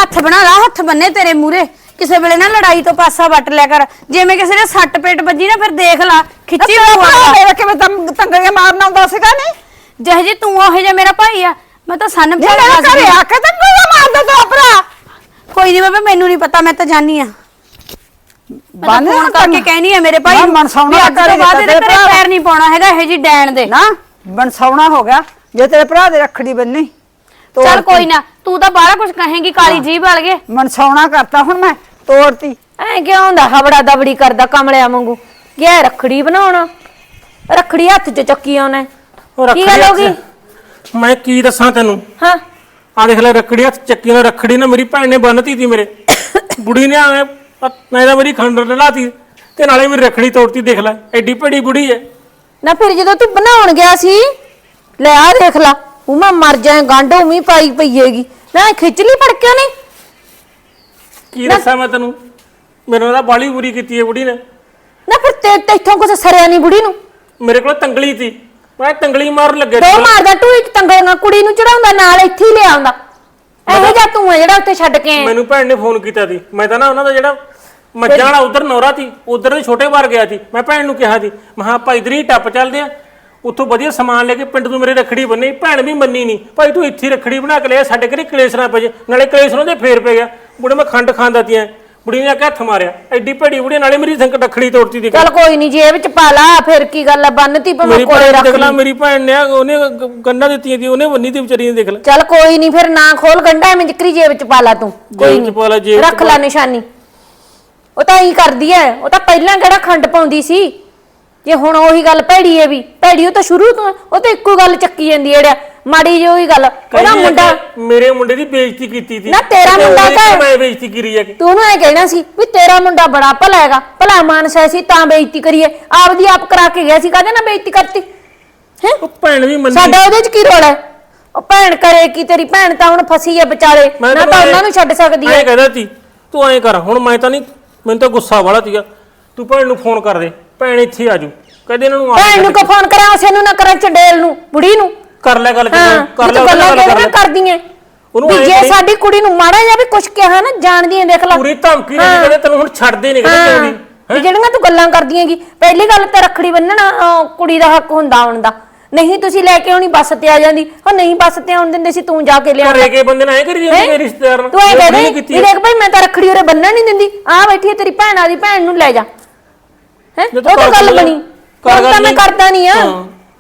ਹੱਥ ਬਣਾ ਲਾ ਹੱਥ ਬੰਨੇ ਤੇਰੇ ਮੂਰੇ ਕਿਸੇ ਵੇਲੇ ਨਾ ਲੜਾਈ ਤੋਂ ਪਾਸਾ ਵੱਟ ਲਿਆ ਕਰ। ਜਿਵੇਂ ਕਿਸੇ ਨੇ ਸੱਟ ਪੇਟ ਵੱਜੀ ਨਾ ਫਿਰ ਦੇਖ ਲਾ। ਖਿੱਚੀ ਹੋਊਗਾ। ਮੇਰੇ ਕਿਵੇਂ ਤੰਗ ਤੰਗੜੇ ਮਾਰਨਾ ਹੁੰਦਾ ਸੀਗਾ ਨਹੀਂ ਜਿਹੇ ਜੀ ਤੂੰ ਉਹ ਜਿਹਾ ਮੇਰਾ ਭਾਈ ਆ। ਮੈਂ ਤਾਂ ਸੰਨ ਜੇ ਮੇਰੇ ਘਰੇ ਆ ਕੇ ਤੰਗੜੇ ਮਾਰਦਾ ਤਾ ਭਰਾ ਕੋਈ ਨਹੀਂ ਬੇਬੇ ਮੈਨੂੰ ਨਹੀਂ ਪਤਾ ਮੈਂ ਤਾਂ ਜਾਣੀ ਆ। ਤਾਂ ਬੰਨ ਫੋਨ ਕਰਕੇ ਕਹਿਣੀ ਆ ਮੇਰੇ ਭਾਈ ਮੈਂ ਨੂੰ ਮਨਸਾਉਣਾ ਵੀ ਅੱਜ ਤੋਂ ਬਾਅਦ ਇਹਦੇ ਤੇਰੇ ਭਰਾ ਪੈਰ ਨਹੀਂ ਪਾਉਣਾ ਹੈਗਾ ਇਹ ਜੀ ਡੈਣ ਦੇ। ਨਾ ਬਨਸਾਉਣਾ ਹੋ ਗਿਆ। ਜੇ ਤੇਰੇ ਭਰਾ ਦੇ ਰੱਖੜੀ ਬੰਨੀ ਤੋੜ ਚੱਲ ਤੀ। ਕੋਈ ਨਾ ਤੂੰ ਤਾਂ ਬਾਹਲਾ ਕੁਝ ਕਹੇਂਗੀ ਕਾਲੀ ਜੀਭ ਵਾਲ ਗਏ। ਮਨਸਾਉਣਾ ਕਰਤਾ ਹੁਣ ਮੈਂ ਤੋੜਤੀ। ਐ ਕਿਉਂ ਹੁੰਦਾ ਹਬੜਾ ਦਬੜੀ ਕਰਦਾ ਕਮਲਿਆ ਵਾਂਗੂ। ਗਿਆ ਰੱਖੜੀ ਬਣਾਉਣਾ। ਰੱਖੜੀ ਹੱਥ 'ਚ ਚੱਕੀ ਆਉਣਾ ਉਹ ਕੀ ਗੱਲ ਹੋ ਗਈ? ਹੱਥ- ਮੈਂ ਕੀ ਦੱਸਾਂ ਤੈਨੂੰ? ਹਾਂ। ਆ ਦੇਖ ਲੈ ਰੱਖੜੀ ਹੱਥ ਚੱਕੀ ਨਾਲ ਰੱਖੜੀ ਨਾ ਮੇਰੀ ਭੈਣ ਨੇ ਬੰਨਤੀ ਤੀ ਮੇਰੇ। ਬੁੜੀ ਨੇ ਆਵੇਂ ਮੈਂ ਤਾਂ ਮੇਰੀ ਖੰਡਰ ਲਾਤੀ। ਤੇ ਨਾਲੇ ਮੇਰੀ ਰੱਖੜੀ ਤੋੜਤੀ ਦੇਖ ਲੈ ਐਡੀ ਭੜੀ ਬੁੜੀ ਐ। ਨਾ ਫਿਰ ਜਦੋਂ ਤੂੰ ਬਣਾਉਣ ਗਿਆ ਸੀ ਲੈ ਆ ਦੇਖ ਲਾ ਉਹ ਮੈਂ ਮਰ ਜਾਏ ਗੰਢ ਉਮੀ ਪਾਈ ਪਈ ਹੈਗੀ। ਨਾ ਖਿੱਚ ਲਈ ਫੜ ਕੇ ਉਹਨੇ ਕੀ ਦੱਸਾਂ ਮੈਂ ਤੈਨੂੰ? ਮੇਰੇ ਨਾਲ ਤਾਂ ਬਾਲੀ ਬੁਰੀ ਕੀਤੀ ਐ ਬੁੜੀ ਨੇ। ਨਾ ਫਿਰ ਤੇ ਤੈਥੋਂ ਕੁਛ ਸਰਿਆ ਨਹੀਂ ਬੁੜੀ ਨੂੰ। ਮੇਰੇ ਕੋਲ ਤੰਗਲੀ ਤੀ। ਮੈਂ ਤੰਗਲੀ ਮਾਰਨ ਲੱਗਿਆ ਦੋ। ਮਾਰਦਾ ਟੂਈ ਚ ਤੰਗਲੀਆਂ ਕੁੜੀ ਨੂੰ ਚੜਾਉਂਦਾ ਨਾਲ ਇੱਥੇ ਹੀ ਲਿਆਉਂਦਾ ਇਹੋ ਜਿਹਾ ਤੂੰ ਹੈ ਜਿਹੜਾ ਉੱਥੇ ਛੱਡ ਕੇ ਆਇਆ। ਮੈਨੂੰ ਭੈਣ ਨੇ ਫੋਨ ਕੀਤਾ ਸੀ। ਮੈਂ ਤਾਂ ਨਾ ਉਹਨਾਂ ਦਾ ਜਿਹੜਾ ਮੱਝਾਂ ਵਾਲਾ ਉਧਰ ਨੌਰਾ ਸੀ ਉਧਰ ਦੇ ਛੋਟੇ ਬਾਰ ਗਿਆ ਸੀ। ਮੈਂ ਭੈਣ ਨੂੰ ਕਿਹਾ ਸੀ ਮਹਾ ਭਾਈ ਇਧਰ ਹੀ ਟੱਪ ਚੱਲਦੇ ਆ। ਉੱਥੋਂ ਵਧੀਆ ਸਮਾਨ ਲੈ ਕੇ ਪਿੰਡ ਤੋਂ ਮੇਰੇ ਰੱਖੜੀ ਬੰਨੀ ਭੈਣ ਵੀ ਮੰਨੀ ਨਹੀਂ। ਭਾਈ ਤੂੰ ਇੱਥੇ ਰੱਖੜੀ ਬਣਾ ਕੇ ਲਿਆ ਸਾਡੇ ਘਰੇ ਕਲੇਸ਼ ਨਾ ਪੈ ਜੇ। ਨਾਲੇ ਕਲੇਸ਼ ਉਹਨਾਂ ਦੇ ਫੇਰ ਪੈ ਗਿਆ। ਬੁੜੇ ਮੈਂ ਖੰਡ ਖਾਂਦਾ ਤੀਆਂ। ਬੁੜੀ ਨੇ ਆ ਕੇ ਹੱਥ ਮਾਰਿਆ ਐਡੀ ਭੜੀ ਬੁੜੀ ਨਾਲੇ ਮੇਰੀ ਸੰਕ ਰੱਖੜੀ ਤੋੜਤੀ ਦੀ ਚੱਲ ਕੋਈ ਨਹੀਂ ਜੇਬ ਚ ਪਾ ਲਾ ਫਿਰ ਕੀ ਗੱਲ ਆ ਬੰਨਤੀ ਭਾਵੇਂ ਮੇਰੀ ਕੋਲੇ ਭੈਣ ਰੱਖ ਦੇਖ ਲੈ ਲਈ। ਮੇਰੀ ਭੈਣ ਨੇ ਆ- ਉਹਨੇ ਗ- ਗੰਨਾਂ ਦਿੱਤੀਆਂ ਸੀ ਉਹਨੇ ਬੰਨੀ ਤੀ ਵਿਚਾਰੀ ਨੇ ਦੇਖ ਲੈ। ਚੱਲ ਕੋਈ ਨਹੀਂ ਫਿਰ ਨਾ ਖੋਲ ਗੰਡਾ ਐਵੇਂ ਜਿਕਰੀ ਜੇਬ ਚ ਪਾ ਲਾ ਤੂੰ। ਕੋਈ ਜੇਬ ਚ ਪਾ ਲਾ, ਜੇਬ ਨਹੀਂ ਚ ਰੱਖ ਲੈ। ਨਿਸ਼ਾਨੀ। ਉਹ ਤਾਂ ਇਹੀ ਕਰਦੀ ਐ ਉਹ ਤਾਂ ਪਹਿਲਾਂ ਕਿਹੜਾ ਖੰਡ ਪਾਉਂਦੀ ਸੀ? ਜੇ ਹੁਣ ਉਹੀ ਗੱਲ ਭੈੜੀ ਐ ਵੀ ਭੈੜੀ ਉਹ ਤਾਂ ਸ਼ੁਰੂ ਤੋਂ ਉਹ ਤਾਂ ਇੱਕੋ ਗੱਲ ਚੱਕੀ ਜਾਂਦੀ ਐ ਜਿਹੜਾ ਮਾੜੀ ਜਿਹੀ ਉਹੀ ਗੱਲ ਉਹਦਾ ਕਹਿੰਦੀ ਮੁੰਡਾ ਕਿ ਮੇਰੇ ਮੁੰਡੇ ਦੀ ਬੇਇੱਜ਼ਤੀ ਕੀਤੀ ਸੀ। ਨਾ ਤੇਰਾ ਤੇ ਮੁੰਡਾ ਉਹਦੀ ਤਾਂ- ਮੈਂ ਬੇਇੱਜ਼ਤੀ ਕਰੀ ਕਿ ਤੂੰ ਉਹਨੂੰ ਐ ਕਹਿਣਾ ਸੀ ਵੀ ਤੇਰਾ ਮੁੰਡਾ ਬੜਾ ਭਲਾ ਹੈਗਾ ਭਲਾ ਮਾਨਸ ਐ ਸੀ ਤਾਂ ਬੇਇੱਜ਼ਤੀ ਕਰੀਏ। ਆਪਦੀ ਆਪ ਕਰਾ ਕੇ ਗਿਆ ਸੀ ਕਾਹਦੇ ਨਾਲ ਬੇਇੱਜ਼ਤੀ ਕਰਤੀ? ਹੈ? ਉਹ ਭੈਣ ਵੀ ਮੰਨੀ। ਸਾਡਾ ਉਹਦੇ ਚ ਕੀ ਰੋਲ ਹੈ? ਉਹ ਭੈਣ ਕਰੇ ਕੀ ਤੇਰੀ ਭੈਣ ਤਾਂ ਹੁਣ ਫਸੀ ਐ ਵਿਚਾਲੇ ਮੈਂ ਨਾ ਤਾਂ ਉਹਨਾਂ ਨੂੰ ਛੱਡ ਸਕਦੀ ਐਂ ਐ ਕਹਿੰਦਾ ਸੀ ਤੂੰ ਐਂ ਕਰ ਹੁਣ ਮੈਂ ਤਾਂ ਨਹੀਂ ਮੈਨੂੰ ਤਾਂ ਗੁੱਸਾ ਵਾਲਾ ਸੀਗਾ। ਤੂੰ ਭੈਣ ਨੂੰ ਫੋਨ ਕਰ ਦੇ। ਭੈਣ ਇੱਥੇ ਆ ਜੂ ਕਹਿੰਦੇ ਇਹਨਾਂ ਨੂੰ ਆ ਭੈਣ ਨੂੰ ਕੋ ਫੋਨ ਕਰਾਂ ਉਸੇ ਨੂੰ ਨਾ ਕਰਾਂ ਚੰਡੇਲ ਨੂੰ ਬੁੜੀ ਨੂੰ। ਕਰ ਲੈ ਗੱਲ ਹਾਂ ਕਰ ਲੈ ਗੱਲ ਕਰ। ਲੈ ਕਰਦੀਆਂ? ਉਹਨੂੰ ਐਂ ਜੇ ਸਾਡੀ ਕੁੜੀ ਨੂੰ ਮਾੜਾ ਜਿਹਾ ਵੀ ਕੁਛ ਕਿਹਾ ਨਾ ਜਾਣਦੀਆਂ ਦੇਖ ਲੈ। ਪੂਰੀ ਧਮਕੀ ਨਹੀਂ ਹਾਂ। ਕਹਿੰਦੇ ਤੈਨੂੰ ਹੁਣ ਛੱਡਦੇ ਨਹੀਂ ਕਹਿੰਦੇ ਨਹੀਂ ਵੀ ਜਿਹੜੀਆਂ ਤੂੰ ਗੱਲਾਂ ਕਰਦੀਆਂ ਕੀ ਪਹਿਲੀ ਗੱਲ ਤਾਂ ਰੱਖੜੀ ਬੰਨਣਾ ਕੁੜੀ ਦਾ ਹੱਕ ਹੁੰਦਾ ਆਉਣ ਦਾ। ਨਹੀਂ ਤੁਸੀਂ ਲੈ ਕੇ ਆਉਣੀ ਬੱਸ ਤੇ ਆ ਜਾਂਦੀ। ਉਹ ਨਹੀਂ ਬੱਸ ਤੇ ਆਉਣ ਦਿੰਦੇ ਸੀ ਤੂੰ ਜਾ ਕੇ ਲਿਆ। ਘਰੇ ਕੇ ਬੰਦੇ ਨਾਲ ਐਂ ਕਰੀ ਜਾਂਦੀ ਮੇਰੇ ਰਿਸ਼ਤੇਦਾਰ ਨਾਲ? ਤੂੰ ਐ ਇਹ ਕਹਿ ਬੁੜੀ ਨੇ ਦੇ ਕੀਤੀ ਵੀ ਹੈ। ਦੇਖ ਭਾਈ ਮੈਂ ਤਾਂ ਰੱਖੜੀ ਉਰੇ ਬੰਨਣ ਨਹੀਂ ਦਿੰਦੀ। ਆ ਬੈਠੀ ਤੇਰੀ ਭੈਣ ਆਦੀ ਭੈਣ ਨੂੰ ਲੈ ਜਾ। ਹੈ? ਉਹ ਤੂੰ ਗੱਲ ਬਣੀ। ਕਰ ਤਾਂ ਮੈਂ। ਕਰਦਾ ਨਹੀਂ ਆ।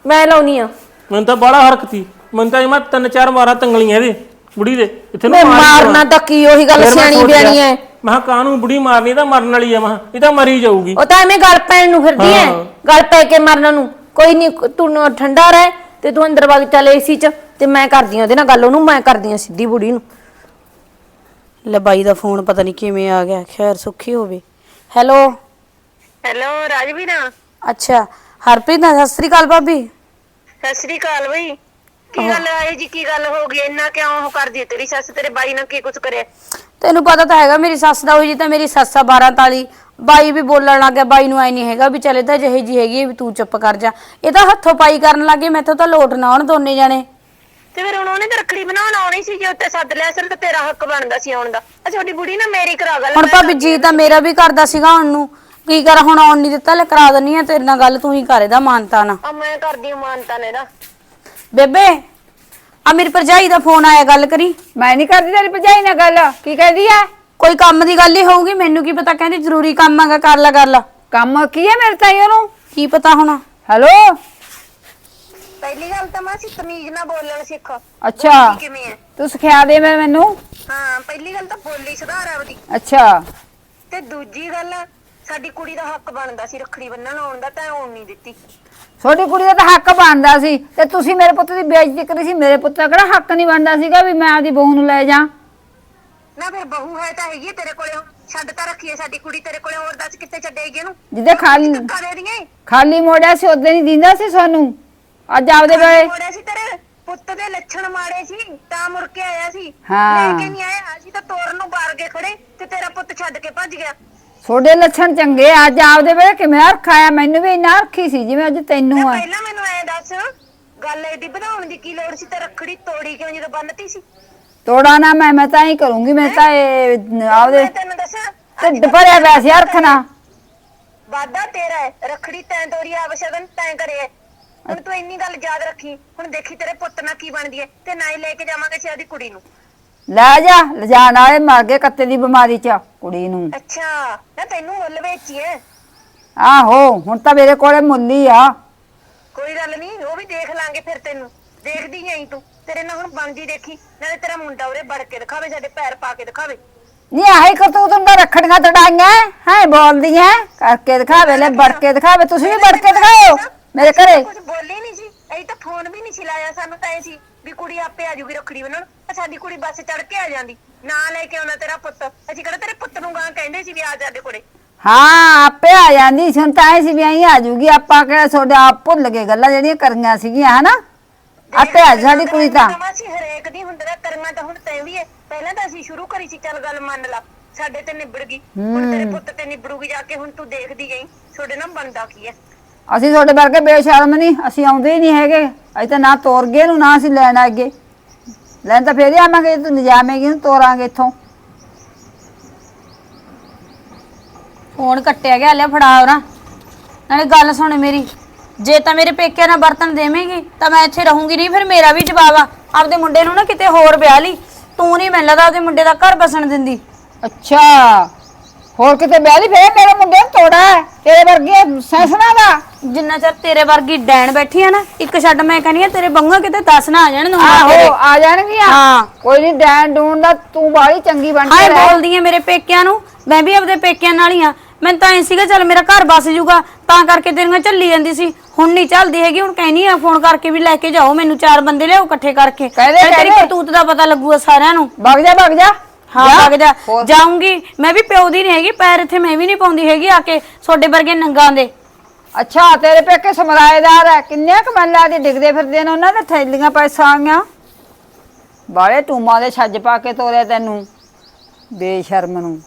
ਮੈਂ ਲਾਉਣੀ ਆ। ਮੈਨੂੰ ਤਾਂ ਬੜਾ ਹਰਕ ਸੀ। ਮੈਨੂੰ ਤਾਂ ਮੈਂ ਤਿੰਨ ਚਾਰ ਮਾਰਾਂ ਤੰਗਲੀਆਂ ਇਹਦੇ ਬੁੜੀ ਦੇ। ਇੱਥੇ ਹੀ ਮਾਰਨਾ। ਤਾਂ ਕੀ ਉਹੀ ਗੱਲ ਸਿਆਣੀ ਬਿਆਣੀ ਐ। ਮੈਂ ਕਿਹਾ ਕਾਹਨੂੰ ਬੁੜੀ ਮਾਰਨੀ ਤਾਂ ਮਰਨ ਵਾਲੀ ਆ ਮੈਂ ਇਹ ਤਾਂ ਮਰੀ ਜਾਊਗੀ। ਉਹ ਤਾਂ ਐਵੇਂ ਗੱਲ ਪੈਣ ਨੂੰ ਫਿਰਦੀ ਐ। ਗੱਲ ਪੈ ਕੇ ਮਰਨ ਨੂੰ। ਕੋਈ ਨਹੀਂ ਤੂੰ ਨਾ ਠੰਡਾ ਰਹਿ ਤੇ ਤੂੰ ਅੰਦਰ ਵਗ ਚੱਲ ਏਸੀ ਚ ਤੇ ਮੈਂ ਕਰਦੀ ਆ ਉਹਦੇ ਨਾਲ ਗੱਲ ਉਹਨੂੰ ਮੈਂ ਕਰਦੀ ਆ ਸਿੱਧੀ ਬੁੜੀ ਨੂੰ। ਲੈ ਬਾਈ ਦਾ ਫੋਨ ਪਤਾ ਨਹੀਂ ਕਿਵੇਂ ਆ ਗਿਆ। ਖੈਰ ਸੁੱਖੀ ਹੋਵੇ ਹੈਲੋ? ਹੈਲੋ ਰਾਜਵੀਰ ਅੱਛਾ ਹਰਪ੍ਰੀਤ ਨਾਲ ਸਤਿ ਸ੍ਰੀ ਅਕਾਲ ਭਾਬੀ। ਸਤਿ ਸ੍ਰੀ ਅਕਾਲ ਬਈ। ਕੀ ਗੱਲ ਆਈ ਜੀ ਕੀ ਗੱਲ ਹੋ ਗਈ? ਇੰਨਾ ਕਿਉਂ ਉਹ ਕਰਦੀ ਹੈ ਤੇਰੀ ਸੱਸ? ਤੇਰੇ ਬਾਈ ਨਾਲ ਕੀ ਕੁਝ ਕਰਿਆ? ਤੈਨੂੰ ਪਤਾ ਤਾਂ ਹੈਗਾ ਮੇਰੀ ਸੱਸ ਦਾ ਹੋਈ ਜੀ ਤਾਂ ਮੇਰੀ ਸੱਸ ਆ 12 ਤਾਲੀ। ਬਾਈ ਵੀ ਬੋਲਣ ਲੱਗ ਗਿਆ ਬਾਈ ਨੂੰ ਐ ਨਹੀਂ ਹੈਗਾ ਵੀ ਚੱਲ ਤਾਂ ਜਿਹੇ ਜੀ ਹੈਗੀ ਹੈ ਵੀ ਤੂੰ ਚੁੱਪ ਕਰ ਜਾ। ਇਹ ਤਾਂ ਹੱਥੋਂ ਪਾਈ ਕਰਨ ਲੱਗੇ ਮੈਥੋਂ ਤਾਂ ਲੋਟ ਨਾ ਆਉਣ ਦੋਨੇ ਜਾਣੇ। ਤੇ ਫਿਰ ਹੁਣ ਉਹਨੇ ਤਾਂ ਰੱਖੜੀ ਬਣਾਉਣ ਆਉਣੀ ਸੀ ਜੇ ਉੱਤੇ ਸੱਦ ਲਿਆ ਸਿਰ ਤਾਂ ਤੇਰਾ ਹੱਕ ਬਣਦਾ ਸੀ ਆਉਣ ਦਾ। ਤੁਹਾਡੀ ਬੁੜੀ ਨਾ ਮੇਰੀ ਕਰਾ ਗੱਲ ਹੁਣ ਭਾਬੀ ਜੀ ਤਾਂ ਮੇਰਾ ਵੀ ਕਰਦਾ ਸੀਗਾ ਆਉਣ ਨੂੰ। ਕੀ ਕਰ ਹੁਣ ਆਉਣ ਨਹੀਂ ਦਿੱਤਾ ਲੈ ਕਰਾ ਦਿੰਨੀ ਆ ਤੇਰੇ ਨਾਲ ਗੱਲ ਤੂੰ ਹੀ ਕਰ ਇਹਦਾ ਮਾਨਤਾ ਨਾ ਆ ਮੈਂ ਕਰਦੀ ਹਾਂ ਮਾਨਤਾ ਨੇ ਦਾ ਬੇਬੇ ਆ ਮੇਰੀ ਭਰਜਾਈ ਦਾ ਫੋਨ ਆਇਆ ਗੱਲ ਕਰੀ। ਮੈਂ ਨਹੀਂ ਕਰਦੀ ਤੇਰੀ ਭਜਾਈ ਨਾਲ ਗੱਲ। ਕੀ ਕਹਿੰਦੀ ਆ? ਕੋਈ ਕੰਮ ਦੀ ਗੱਲ ਹੀ ਹੋਊਗੀ ਮੈਨੂੰ ਕੀ ਪਤਾ ਕਹਿੰਦੀ ਜ਼ਰੂਰੀ ਕੰਮ ਆਗਾ ਕਰ ਲੈ ਗੱਲ ਕੰਮ ਕੀ ਹੈ ਮੇਰੇ ਤਾਈ ਉਹਨੂੰ ਕੀ ਪਤਾ ਹੁਣ? ਹੈਲੋ? ਪਹਿਲੀ ਗੱਲ ਤਾਂ ਮਾਸੀ ਤਮੀਜ਼ ਨਾਲ ਬੋਲਣ ਸਿੱਖ। ਅੱਛਾ। ਕਿਵੇਂ ਹੈ ਤੂੰ ਸਿਖਾ ਦੇ ਮੈਂ ਮੈਨੂੰ। ਹਾਂ ਪਹਿਲੀ ਗੱਲ ਤਾਂ ਬੋਲੀ ਸੁਧਾਰ ਆਪਦੀ। ਅੱਛਾ। ਤੇ ਦੂਜੀ ਗੱਲ ਸਾਡੀ ਕੁੜੀ ਦਾ ਹੱਕ ਬਣਦਾ ਸੀ ਰੱਖੜੀ ਬੰਨਣ ਆਉਣ ਦਾ ਤਾਂ ਆਉਣ ਨਹੀਂ ਦਿੱਤੀ। ਛੋਟੀ ਕੁੜੀ ਦਾ ਤਾਂ ਹੱਕ ਬਣਦਾ ਸੀ ਤੇ ਤੁਸੀਂ ਮੇਰੇ ਪੁੱਤ ਦੀ ਬੇਇੱਜ਼ਤੀ ਕਰੀ ਸੀ ਮੇਰੇ ਪੁੱਤ ਦਾ ਕਿਹੜਾ ਹੱਕ ਨਹੀਂ ਬਣਦਾ ਸੀਗਾ ਵੀ ਮੈਂ ਆਪਦੀ ਬਹੂ ਨੂੰ ਲੈ ਜਾ ਨਾ ਫਿਰ ਬਹੂ ਹੈ ਤਾਂ ਹੈਗੀ ਹੈ ਤੇਰੇ ਕੋਲੇ। ਛੱਡ ਤਾਂ ਰੱਖੀਏ ਸਾਡੀ ਕੁੜੀ ਤੇਰੇ ਕੋਲੇ ਹੋਰ ਦੱਸ ਕਿੱਥੇ ਛੱਡੇਗੀ ਇਹਨੂੰ ਜਿੱਦੇ ਖਾਲੀ ਧੱਕਾ ਦੇ ਦਈਏ। ਖਾਲੀ ਮੋੜਿਆ ਸੀ ਉਦੋਂ ਨਹੀਂ ਦਿੰਦਾ ਸੀ ਸਾਨੂੰ। ਅੱਜ ਆਪਦੇ ਵੇਲੇ ਮੋੜਿਆ ਸੀ ਤੇਰੇ ਪੁੱਤ ਦੇ ਲੱਛਣ ਮਾੜੇ ਸੀ ਤਾਂ ਮੁੜ ਕੇ ਆਇਆ ਸੀ। ਹਾਂ। ਲੈ ਕੇ ਨਹੀਂ ਆਇਆ ਅਸੀਂ ਤਾਂ ਤੋਰਨ ਨੂੰ ਬਾਰ ਕੇ ਖੜੇ ਤੇ ਤੇਰਾ ਪੁੱਤ ਛੱਡ ਕੇ ਭੱਜ ਗਿਆ। ਤੁਹਾਡੇ ਲੱਛਣ ਚੰਗੇ ਆ, ਅੱਜ ਆਪਦੇ ਵੇਲੇ ਕਿਵੇਂ ਰੱਖਾਇਆ ਮੈਨੂੰ ਵੀ ਇੰਨਾ ਰੱਖੀ ਸੀ ਜਿਵੇਂ ਅੱਜ ਤੈਨੂੰ ਆ। ਪਹਿਲਾਂ ਮੈਨੂੰ ਐ ਦੱਸ ਗੱਲ ਐਡੀ ਵਧਾਉਣ ਦੀ ਕੀ ਲੋੜ ਸੀ? ਤੇ ਰੱਖੜੀ ਤੋੜੀ ਕਿਉਂ ਜਦੋਂ ਬੰਨਤੀ ਸੀ? ਤੋੜਾ ਨਾ ਮੈਂ ਮੈਂ ਤਾਂ ਹੀ ਕਰੂੰਗੀ ਮੈਂ ਤਾਂ ਇਹ ਆਪਦੇ ਮੈਂ ਤੈਨੂੰ ਦੱਸਾਂ ਢਿੱਡ ਭਰਿਆ ਪਿਆ ਸੀ ਰੱਖਣਾ ਵਾਦਾ ਤੇਰਾ ਹੈ ਰੱਖੜੀ ਤੈਂ ਤੋਰੀ ਆਵਸ਼ਕਨ ਤੈਂ ਕਰੇ ਹੈ। ਹੁਣ ਤੂੰ ਇੰਨੀ ਗੱਲ ਯਾਦ ਰੱਖੀ ਹੁਣ ਦੇਖੀ ਤੇਰੇ ਪੁੱਤ ਨਾਲ ਕੀ ਬਣਦੀ ਹੈ ਤੇ ਨਾ ਹੀ ਲੈ ਕੇ ਜਾਵਾਂਗੇ ਅਸੀਂ ਉਹਦੀ ਕੁੜੀ ਨੂੰ। ਲੈ ਜਾ ਲਿਜਾਣ ਵਾਲੇ ਮਰ ਗਏ ਕੱਤੇ ਦੀ ਬਿਮਾਰੀ ਚ ਕੁੜੀ ਨੂੰ। ਅੱਛਾ ਨਾ ਤੈਨੂੰ ਮੁੱਲ ਵੇਚੀਏ। ਆਹੋ ਹੁਣ ਤਾਂ ਮੇਰੇ ਕੋਲੇ ਮੁੱਲੀ ਆ। ਕੋਈ ਗੱਲ ਨਹੀਂ ਉਹ ਵੀ ਦੇਖ ਲਾਂਗੇ ਫਿਰ ਤੈਨੂੰ। ਦੇਖਦੀ ਜਾਈ ਤੂੰ। ਤੇਰੇ ਨਾਲ ਹੁਣ ਬਣਦੀ ਦੇਖੀ ਨਾਲੇ ਤੇਰਾ ਮੁੰਡਾ ਉਰੇ ਵੜ ਕੇ ਦਿਖਾਵੇ ਸਾਡੇ ਪੈਰ ਪਾ ਕੇ ਦਿਖਾਵੇ। ਨਹੀਂ ਆਹੀ ਕਰਤੂਤ ਹੁੰਦਾ ਰੱਖੜੀਆਂ ਤੜਾਈਆਂ ਹੈ ਬੋਲਦੀਆਂ ਕਰਕੇ ਦਿਖਾਵੇ ਲੈ ਵੜ ਕੇ ਦਿਖਾਵੇ ਤੁਸੀਂ ਵੀ ਵੜ ਕੇ ਦਿਖਾਓ ਮੇਰੇ ਘਰੇ। ਕੁਝ ਬੋਲੀ ਨਹੀਂ ਸੀ ਅਸੀਂ ਤਾਂ ਫੋਨ ਵੀ ਨਹੀਂ ਸੀ ਲਾਇਆ ਸਾਨੂੰ ਤਾਂ ਇਹ ਸੀ ਵੀ ਕੁੜੀ ਆਪੇ ਆ ਜੂਗੀ ਰੱਖੜੀ ਤਾਂ ਸਾਡੀ ਕੁੜੀ ਬੱਸ ਚੜ ਕੇ ਆ ਜਾਂਦੀ। ਨਾ ਲੈ ਕੇ ਆਉਣਾ ਤੇਰਾ ਪੁੱਤ। ਅਸੀਂ ਕਿਹੜਾ ਤੇਰੇ ਪੁੱਤ ਨੂੰ ਗਾਂ ਕਹਿੰਦੇ ਸੀ ਵੀ ਆ ਜਾ ਦੇ ਕੋਲੇ? ਹਾਂ ਆਪੇ ਆ ਜਾਂਦੀ ਸੀ, ਹੁਣ ਤਾਂ ਐ ਸੀ ਵੀ ਆਈ ਆ ਜੂਗੀ। ਆਪਾਂ ਕਿਹੜਾ ਤੁਹਾਡੇ ਆਪ ਭੁੱਲ ਗਏ ਗੱਲਾਂ ਜਿਹੜੀਆਂ ਕਰੀਆਂ ਸੀਗੀਆਂ ਹਨਾ? ਆਪੇ ਆ ਸਾਡੀ ਕੁੜੀ ਤਾਂ। ਸੀ ਹਰੇਕ ਦੀ ਹੁੰਦਰਾ ਕਰਨਾ ਤਾਂ ਹੁਣ ਤੈਂ ਵੀ ਹੈ ਪਹਿਲਾਂ ਤਾਂ ਅਸੀਂ ਸ਼ੁਰੂ ਕਰੀ ਸੀ ਚੱਲ ਗੱਲ ਮੰਨ ਲਾ। ਸਾਡੇ ਤੇ ਨਿਬੜ ਗਈ। ਹੁਣ ਤੇਰੇ ਪੁੱਤ ਤੇ ਨਿਬੜੂਗੀ ਜਾ ਕੇ ਹੁਣ ਤੂੰ ਦੇਖਦੀ ਜਾਈ ਤੁਹਾਡੇ ਨਾਲ ਬਣਦਾ ਕੀ ਹੈ ਅਸੀਂ ਤੁਹਾਡੇ ਵਰਗੇ ਬੇਸ਼ਰਮ ਨਹੀਂ। ਅਸੀਂ ਆਉਂਦੇ ਹੀ ਨਹੀਂ ਹੈਗੇ। ਅਸੀਂ ਤਾਂ ਨਾ ਤੋਰ ਗਏ ਨੂੰ ਨਾ ਅਸੀਂ ਲੈਣ ਆਗੇ ਲੈਣ ਤਾਂ ਫੇਰ ਹੀ ਆਵਾਂਗੇ ਤੂੰ ਨਿਜਾਮੇਗੀ ਨੂੰ ਤੋਰਾਂਗੇ ਇੱਥੋਂ। ਫੋਨ ਕੱਟਿਆ ਗਿਆ ਲੈ ਫੜਾ ਉਹਨਾਂ। ਨਾਲੇ ਗੱਲ ਸੁਣ ਮੇਰੀ ਜੇ ਤਾਂ ਮੇਰੇ ਪੇਕਿਆਂ ਨਾਲ ਬਰਤਨ ਦੇਵੇਂਗੀ ਤਾਂ ਮੈਂ ਇੱਥੇ ਰਹੂੰਗੀ ਨਹੀਂ ਫਿਰ ਮੇਰਾ ਵੀ ਜਵਾਬ ਆ। ਆਪਦੇ ਮੁੰਡੇ ਨੂੰ ਨਾ ਕਿਤੇ ਹੋਰ ਵਿਆਹ ਲਈ। ਤੂੰ ਨਹੀਂ ਮੈਨੂੰ ਲੱਗਦਾ ਆਪਦੇ ਮੁੰਡੇ ਦਾ ਘਰ ਬਸਣ ਦਿੰਦੀ। ਅੱਛਾ ਹੋਰ ਕਿਤੇ ਵਿਆਹ ਲਈ ਫੇਰ ਮੇਰੇ ਮੁੰਡੇ ਨੂੰ ਤੋੜਾ ਹੈ, ਤੇਰੇ ਵਰਗੇ ਸੈਸਣਾ ਦਾ। ਜਿੰਨਾ ਚਿਰ ਤੇਰੇ ਵਰਗੀ ਡੈਣ ਬੈਠੀ ਆ ਨਾ ਇੱਕ ਛੱਡ ਮੈਂ ਕਹਿੰਦੀ ਆ ਤੇਰੇ ਬੰਗਾ ਕਿਤੇ ਦੱਸ ਨਾ ਆ ਜਾਣ ਨੂੰ ਆਹੋ ਆ ਜਾਣਗੀਆਂ। ਹਾਂ। ਕੋਈ ਨਹੀਂ ਡੈਨ ਡੂਨ ਦਾ ਤੂੰ ਬਾਲੀ ਚੰਗੀ ਬਣ ਕੇ ਹਾਏ ਰਹਿ। ਬੋਲਦੀ ਆ ਮੇਰੇ ਪੇਕਿਆਂ ਨੂੰ ਮੈਂ ਵੀ ਆਪਦੇ ਪੇਕਿਆਂ ਨਾਲ ਹੀ ਆ। ਮੈਨੂੰ ਤਾਂ ਐ ਸੀਗਾ ਚੱਲ ਮੇਰਾ ਘਰ ਬਸ ਜੂਗਾ ਤਾਂ ਕਰਕੇ ਤੇਰੀਆਂ ਝੱਲੀ ਜਾਂਦੀ ਸੀ। ਹੁਣ ਨਹੀਂ ਚੱਲਦੀ ਹੈਗੀ ਹੁਣ ਕਹਿਨੀ ਆ ਫੋਨ ਕਰਕੇ ਵੀ ਲੈ ਕੇ ਜਾਓ ਮੈਨੂੰ ਚਾਰ ਬੰਦੇ ਲਿਆਓ ਇਕੱਠੇ ਕਰਕੇ। ਕਹਿੰਦੇ- ਫਿਰ ਤੇਰੀ ਕਹਿੰਦੇ। ਕਰਤੂਤ ਦਾ ਪਤਾ ਲੱਗੂਗਾ ਸਾਰਿਆਂ ਨੂੰ। ਵਗ ਜਾ ਵਗ ਜਾ। ਹਾਂ। ਵਗ ਜਾ। ਹੋਰ। ਜਾਊਂਗੀ। ਮੈਂ ਵੀ ਪਿਓ ਦੀ ਨਹੀਂ ਹੈਗੀ ਪੈਰ ਇੱਥੇ ਮੈਂ ਵੀ ਨਹੀਂ ਪਾਉਂਦੀ ਹੈਗੀ ਆ ਕੇ ਤੁਹਾਡੇ ਵਰਗੇ ਨੰਗਾਂ ਦੇ। ਅੱਛਾ, ਤੇਰੇ ਪੇਕੇ ਸਮਰਾਏਦਾਰ ਹੈ। ਕਿੰਨੇ ਕਮੱਲਾ ਦੇ ਡਿੱਗਦੇ ਫਿਰਦੇ ਨੇ ਉਹਨਾਂ ਦੇ ਥੈਲੀਆਂ ਪੈਸਾ ਆਈਆਂ? ਬਾਲੇ ਟੂਮਾਂ ਦੇ ਛੱਜ ਪਾ ਕੇ ਤੋਰਿਆ ਤੈਨੂੰ। ਬੇਸ਼ਰਮ ਨੂੰ।